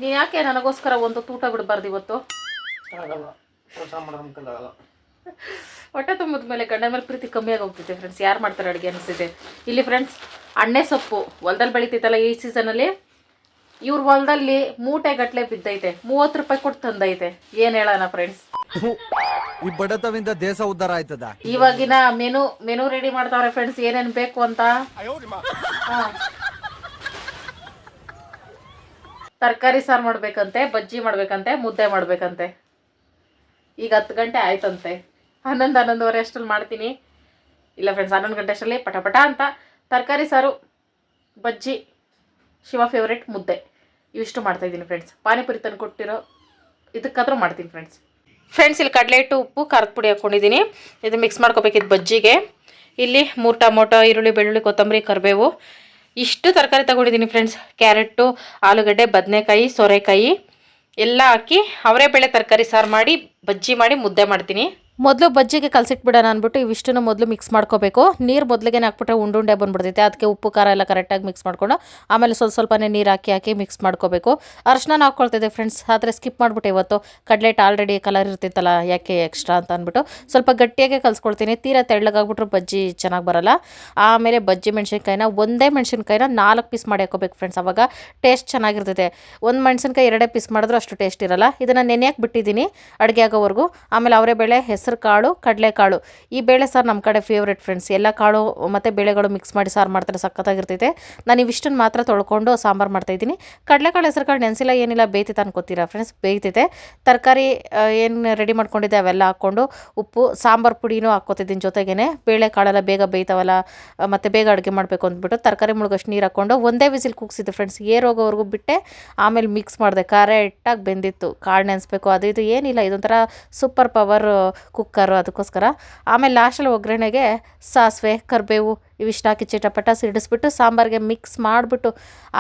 ನೀ ಯಾಕೆ ನನಗೋಸ್ಕರ ಒಂದು ತೂಟ ಬಿಡಬಾರ್ದು ಇವತ್ತು? ಹೊಟ್ಟೆ ತುಂಬಿದ ಮೇಲೆ ಗಂಡನ ಮೇಲೆ ಪ್ರೀತಿ ಕಮ್ಮಿ ಆಗಿ ಹೋಗ್ತೈತೆ ಫ್ರೆಂಡ್ಸ್ ಯಾರು ಮಾಡ್ತಾರೆ ಅಡುಗೆ ಅನಿಸ್ತಿದೆ ಇಲ್ಲಿ ಫ್ರೆಂಡ್ಸ್ ಅಣ್ಣೆ ಸೊಪ್ಪು ಹೊಲದಲ್ಲಿ ಬೆಳಿತೈತಲ್ಲ ಈ ಸೀಸನಲ್ಲಿ ಇವ್ರ ಹೊಲದಲ್ಲಿ ಮೂಟೆ ಗಟ್ಟಲೆ ಬಿದ್ದೈತೆ. ಮೂವತ್ತು ರೂಪಾಯಿ ಕೊಟ್ಟು ತಂದೈತೆ. ಏನು ಹೇಳೋಣ ಫ್ರೆಂಡ್ಸ್ ಈ ಬಡತವಿಂದ ದೇಶ ಉದ್ಧಾರ ಆಯ್ತದ? ಇವಾಗಿನ ಮೆನು ಮೆನು ರೆಡಿ ಮಾಡ್ತಾವ್ರೆ ಫ್ರೆಂಡ್ಸ್ ಏನೇನು ಬೇಕು ಅಂತ? ಹಾ. ತರಕಾರಿ ಸಾರು ಮಾಡ್ಬೇಕಂತೆ ಬಜ್ಜಿ ಮಾಡ್ಬೇಕಂತೆ ಮುದ್ದೆ ಮಾಡ್ಬೇಕಂತೆ. ಈಗ ಹತ್ತು ಗಂಟೆ ಆಯ್ತಂತೆ. ಹನ್ನೊಂದು, ಹನ್ನೊಂದುವರೆ ಅಷ್ಟರಲ್ಲಿ ಮಾಡ್ತೀನಿ. ಇಲ್ಲ ಫ್ರೆಂಡ್ಸ್ ಹನ್ನೊಂದು ಗಂಟೆ ಅಷ್ಟರಲ್ಲಿ ಪಟ ಪಟ ಅಂತ. ತರಕಾರಿ, ಸಾರು, ಬಜ್ಜಿ, ಶಿವ ಫೇವ್ರೇಟ್ ಮುದ್ದೆ. ಇವಿಷ್ಟು ಮಾಡ್ತಾಯಿದ್ದೀನಿ ಫ್ರೆಂಡ್ಸ್ ಪಾನಿಪುರಿ ತಂದು ಕೊಟ್ಟಿರೋ ಇದಕ್ಕಾದರೂ ಮಾಡ್ತೀನಿ ಫ್ರೆಂಡ್ಸ್ ಫ್ರೆಂಡ್ಸ್ ಇಲ್ಲಿ ಕಡಲೆ ಹಿಟ್ಟು ಉಪ್ಪು, ಖಾರದ ಪುಡಿ ಹಾಕ್ಕೊಂಡಿದ್ದೀನಿ ಇದು ಮಿಕ್ಸ್ ಮಾಡ್ಕೋಬೇಕಿದ್ದು ಬಜ್ಜಿಗೆ. ಇಲ್ಲಿ ಮೂರು ಟೊಮೊಟೊ, ಈರುಳ್ಳಿ, ಬೆಳ್ಳುಳ್ಳಿ, ಕೊತ್ತಂಬರಿ, ಕರಿಬೇವು. ಇಷ್ಟು ತರಕಾರಿ ತಗೊಂಡಿದ್ದೀನಿ ಫ್ರೆಂಡ್ಸ್ ಕ್ಯಾರೆಟು ಆಲೂಗಡ್ಡೆ, ಬದನೆಕಾಯಿ, ಸೋರೆಕಾಯಿ. ಎಲ್ಲ ಹಾಕಿ ಅವರೇ ಬೇಳೆ ತರಕಾರಿ, ಸಾರು ಮಾಡಿ, ಬಜ್ಜಿ ಮಾಡಿ ಮುದ್ದೆ ಮಾಡ್ತೀನಿ. ಮೊದಲು ಬಜ್ಜಿಗೆ ಕಲಸಿಟ್ಬಿಡೋಣ ಅಂದ್ಬಿಟ್ಟು ಇವಿಷ್ಟನ್ನು ಮೊದಲು ಮಿಕ್ಸ್ ಮಾಡ್ಕೋಬೇಕು. ನೀರು ಮೊದಲಿಗೆ ಹಾಕ್ಬಿಟ್ರೆ ಉಂಡುಂಡೆ ಬಂದ್ಬಿಡ್ತೈತೆ. ಅದಕ್ಕೆ ಉಪ್ಪು, ಖಾರ ಎಲ್ಲ ಕರೆಕ್ಟಾಗಿ ಮಿಕ್ಸ್ ಮಾಡ್ಕೊಂಡು ಆಮೇಲೆ ಸ್ವಲ್ಪ ಸ್ವಲ್ಪನೇ ನೀರು ಹಾಕಿ ಹಾಕಿ ಮಿಕ್ಸ್ ಮಾಡ್ಕೋಬೇಕು. ಅರ್ಶನ ಹಾಕ್ಕೊಳ್ತಿದ್ದೆ ಫ್ರೆಂಡ್ಸ್ ಆದರೆ ಸ್ಕಿಪ್ ಮಾಡಿಬಿಟ್ಟೆ ಇವತ್ತು. ಕಡ್ಲೆಟ್ ಆಲ್ರೆಡಿ ಕಲರ್ ಇರ್ತಿತ್ತಲ್ಲ, ಯಾಕೆ ಎಕ್ಸ್ಟ್ರಾ ಅಂತ ಅಂದ್ಬಿಟ್ಟು. ಸ್ವಲ್ಪ ಗಟ್ಟಿಯಾಗೆ ಕಲಿಸ್ಕೊಳ್ತೀನಿ ತೀರಾ ತೆಳ್ಳಗಾಗ್ಬಿಟ್ರೆ ಬಜ್ಜಿ ಚೆನ್ನಾಗಿ ಬರಲ್ಲ. ಆಮೇಲೆ ಬಜ್ಜಿ ಮೆಣಸಿನ್ಕಾಯಿನ ಒಂದೇ ಮೆಣಸಿನ್ಕಾಯಿನ ನಾಲ್ಕು ಪೀಸ್ ಮಾಡಿ ಹಾಕೋಬೇಕು ಫ್ರೆಂಡ್ಸ್ ಅವಾಗ ಟೇಸ್ಟ್ ಚೆನ್ನಾಗಿರ್ತೈತೆ. ಒಂದು ಮೆಣಸಿನ್ಕಾಯಿ ಎರಡೇ ಪೀಸ್ ಮಾಡಿದ್ರು ಅಷ್ಟು ಟೇಸ್ಟ್ ಇರಲ್ಲ. ಇದನ್ನು ನೆನೆಯಕ್ಕೆ ಬಿಟ್ಟಿದ್ದೀನಿ ಅಡುಗೆ ಆಗೋವರೆಗೂ. ಆಮೇಲೆ ಅವರೇ ಬೆಳೆ, ಹೆಸರು ಕಾಳು ಕಡಲೆಕಾಳು ಈ ಬೇಳೆ ಸಾರು ನಮ್ಮ ಕಡೆ ಫೇವ್ರೆಟ್ ಫ್ರೆಂಡ್ಸ್ ಎಲ್ಲ ಕಾಳು ಮತ್ತು ಬೇಳೆಗಳು ಮಿಕ್ಸ್ ಮಾಡಿ ಸಾರು ಮಾಡ್ತಾರೆ, ಸಖತ್ತಾಗಿರ್ತೈತೆ. ನಾನು ಇವಿಷ್ಟನ್ನು ಮಾತ್ರ ತೊಳ್ಕೊಂಡು ಸಾಂಬಾರು ಮಾಡ್ತಾಯಿದ್ದೀನಿ ಕಡಲೆಕಾಳು ಹೆಸರು ಕಾಳು ನೆನೆಸಿಲ್ಲ, ಏನಿಲ್ಲ ಬೇಯ್ತೈತೆ ಅನ್ಕೋತೀರಾ ಫ್ರೆಂಡ್ಸ್ ಬೇಯ್ತೈತೆ ತರಕಾರಿ ಏನು ರೆಡಿ ಮಾಡ್ಕೊಂಡಿದ್ದೆ ಅವೆಲ್ಲ ಹಾಕ್ಕೊಂಡು ಉಪ್ಪು, ಸಾಂಬಾರು ಪುಡಿನೂ ಹಾಕ್ಕೋತಿದ್ದೀನಿ ಜೊತೆಗೇ ಬೇಳೆ ಕಾಳೆಲ್ಲ ಬೇಗ ಬೇಯ್ತಾವಲ್ಲ ಮತ್ತು ಬೇಗ ಅಡುಗೆ ಮಾಡಬೇಕು ಅಂದ್ಬಿಟ್ಟು ತರಕಾರಿ ಮುಳುಗಷ್ಟು ನೀರು ಹಾಕ್ಕೊಂಡು ಒಂದೇ ವಿಸಿಲ್ ಕೂಗಿಸಿದ್ದೆ ಫ್ರೆಂಡ್ಸ್ ಏರೋಗೋವರೆಗೂ ಬಿಟ್ಟೆ, ಆಮೇಲೆ ಮಿಕ್ಸ್ ಮಾಡಿದೆ. ಕರೆಕ್ಟಾಗಿ ಬೆಂದಿತ್ತು. ಕಾಳು ನೆನೆಸ್ಬೇಕು, ಅದು ಇದು, ಏನಿಲ್ಲ. ಇದೊಂಥರ ಸೂಪರ್ ಪವರ್ ಕುಕ್ಕರು ಅದಕ್ಕೋಸ್ಕರ. ಆಮೇಲೆ ಲಾಸ್ಟಲ್ಲಿ ಒಗ್ಗರಣೆಗೆ ಸಾಸಿವೆ ಕರಿಬೇವು ಇವಿಷ್ಟು ಹಾಕಿ ಚಿಟಪಟ ಸಿಡಿಸ್ಬಿಟ್ಟು ಸಾಂಬಾರಿಗೆ ಮಿಕ್ಸ್ ಮಾಡಿಬಿಟ್ಟು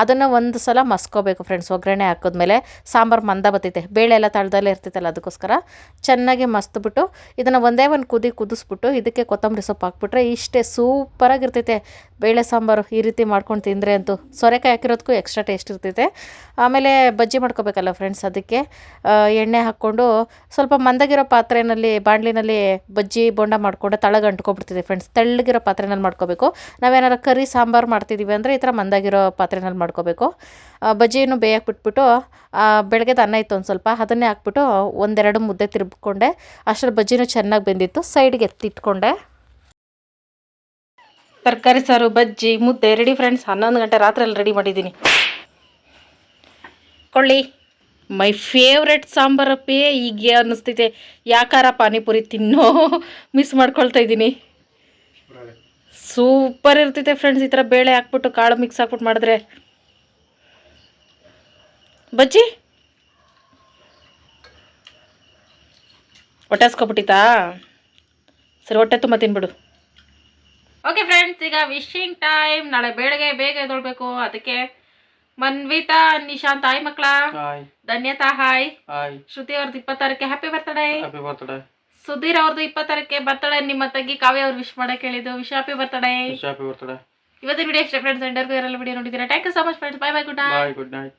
ಅದನ್ನು ಒಂದು ಸಲ ಮಸ್ಕೋಬೇಕು ಫ್ರೆಂಡ್ಸ್ ಒಗ್ಗರಣೆ ಹಾಕಿದ್ಮೇಲೆ ಸಾಂಬಾರು ಮಂದ ಬತ್ತೈತೆ. ಬೇಳೆ ಎಲ್ಲ ತಳ್ದಲ್ಲೇ ಇರ್ತೈತಲ್ಲ ಅದಕ್ಕೋಸ್ಕರ ಚೆನ್ನಾಗಿ ಮಸ್ತ್ಬಿಟ್ಟು ಇದನ್ನು ಒಂದೇ ಒಂದು ಕುದಿ ಕುದಿಸ್ಬಿಟ್ಟು ಇದಕ್ಕೆ ಕೊತ್ತಂಬರಿ ಸೊಪ್ಪು ಹಾಕ್ಬಿಟ್ರೆ ಇಷ್ಟೇ ಸೂಪರಾಗಿರ್ತೈತೆ. ಬೇಳೆ ಸಾಂಬಾರು ಈ ರೀತಿ ಮಾಡ್ಕೊಂಡು ತಿಂದರೆ ಅಂತೂ ಸೊರೆಕಾಯಿ ಹಾಕಿರೋದಕ್ಕೂ ಎಕ್ಸ್ಟ್ರಾ ಟೇಸ್ಟ್ ಇರ್ತೈತೆ. ಆಮೇಲೆ ಬಜ್ಜಿ ಮಾಡ್ಕೋಬೇಕಲ್ಲ ಫ್ರೆಂಡ್ಸ್ ಅದಕ್ಕೆ. ಎಣ್ಣೆ ಹಾಕ್ಕೊಂಡು ಸ್ವಲ್ಪ ಮಂದಗಿರೋ ಪಾತ್ರೆಯಲ್ಲಿ ಬಾಣಲಿನಲ್ಲಿ ಬಜ್ಜಿ, ಬೊಂಡ ಮಾಡಿಕೊಂಡು ತಳಗೆ ಅಂಟ್ಕೊಬಿಡ್ತಿದೆ ಫ್ರೆಂಡ್ಸ್ ತೆಳ್ಳಗಿರೋ ಪಾತ್ರೆನಲ್ಲಿ ಮಾಡ್ಕೋಬೇಕು. ನಾವೇನಾರು ಕರಿ ಸಾಂಬಾರು ಮಾಡ್ತಿದ್ದೀವಿ ಅಂದರೆ ಈ ಥರ ಮಂದಾಗಿರೋ ಪಾತ್ರೆನಲ್ಲಿ ಮಾಡ್ಕೋಬೇಕು. ಬಜ್ಜಿಯನ್ನು ಬೇಯಕ್ಕೆ ಬಿಟ್ಬಿಟ್ಟು ಬೆಳಗ್ಗೆದು ಅನ್ನ ಇತ್ತು ಒಂದು ಸ್ವಲ್ಪ ಅದನ್ನೇ ಹಾಕ್ಬಿಟ್ಟು ಒಂದೆರಡು ಮುದ್ದೆ ತಿರುಬ್ಕೊಂಡೆ ಅಷ್ಟರಲ್ಲಿ ಬಜ್ಜಿನೂ ಚೆನ್ನಾಗಿ ಬೆಂದಿತ್ತು ಸೈಡ್ಗೆ ಎತ್ತಿಟ್ಕೊಂಡೆ. ತರಕಾರಿ ಸಾರು ಬಜ್ಜಿ ಮುದ್ದೆ ರೆಡಿ ಫ್ರೆಂಡ್ಸ್ ಹನ್ನೊಂದು ಗಂಟೆ ರಾತ್ರಿಯಲ್ಲಿ ರೆಡಿ ಮಾಡಿದ್ದೀನಿ. ಕೊಳ್ಳಿ. ಮೈ ಫೇವ್ರೆಟ್ ಸಾಂಬಾರಪ್ಪೇ ಈಗ ಅನ್ನಿಸ್ತಿದೆ. ಯಾಕಾರ ಪಾನಿಪುರಿ ತಿನ್ನೋ ಮಿಸ್ ಮಾಡ್ಕೊಳ್ತಾ ಇದ್ದೀನಿ. ಸೂಪರ್ ಇರ್ತೈತೆ ಫ್ರೆಂಡ್ಸ್ ಈ ಥರ ಬೇಳೆ ಹಾಕ್ಬಿಟ್ಟು ಕಾಳು ಮಿಕ್ಸ್ ಹಾಕ್ಬಿಟ್ಟು ಮಾಡಿದ್ರೆ. ಬಜ್ಜಿ? ಹೊಟ್ಟೆ ಹಸ್ಕೊಬಿಟ್ಟಿತಾ ಸರಿ ಹೊಟ್ಟೆ ತುಂಬ ತಿನ್ಬಿಡು. ಓಕೆ ಫ್ರೆಂಡ್ಸ್ ಈಗ ವಿಶಿಂಗ್ ಟೈಮ್ ನಾಳೆ ಬೆಳಗ್ಗೆ ಬೇಗ ಎದೊಳ್ಬೇಕು ಅದಕ್ಕೆ ಮನ್ವಿತಾ ನಿಶಾಂತ್ ಆಯ್ ಮಕ್ಕಳ. Hi Dhanyatha hi. Hi Shruthi ಅವ್ರದ್ದು ಇಪ್ಪತ್ತಾರಕ್ಕೆ happy birthday happy birthday Sudheer ಅವ್ರದ್ದು ಇಪ್ಪತ್ತಾರಕ್ಕೆ ಬರ್ತಡೇ ನಿಮ್ಮ ತಂಗಿ ಕಾವ್ಯ ಅವ್ರು ವಿಶ್ ಮಾಡಕ್ಕೆ ಹೇಳಿದ್ದು. Wish happy birthday happy birthday ಇವತ್ತಿನ ವಿಡಿಯೋ ಇಷ್ಟ ಫ್ರೆಂಡ್ಸ್ ಎಂಡರ್ಗೂ ಯಾರೆಲ್ಲ ವಿಡಿಯೋ ನೋಡಿದ್ದೀರಾ? Thank you so much friends bye bye good night good night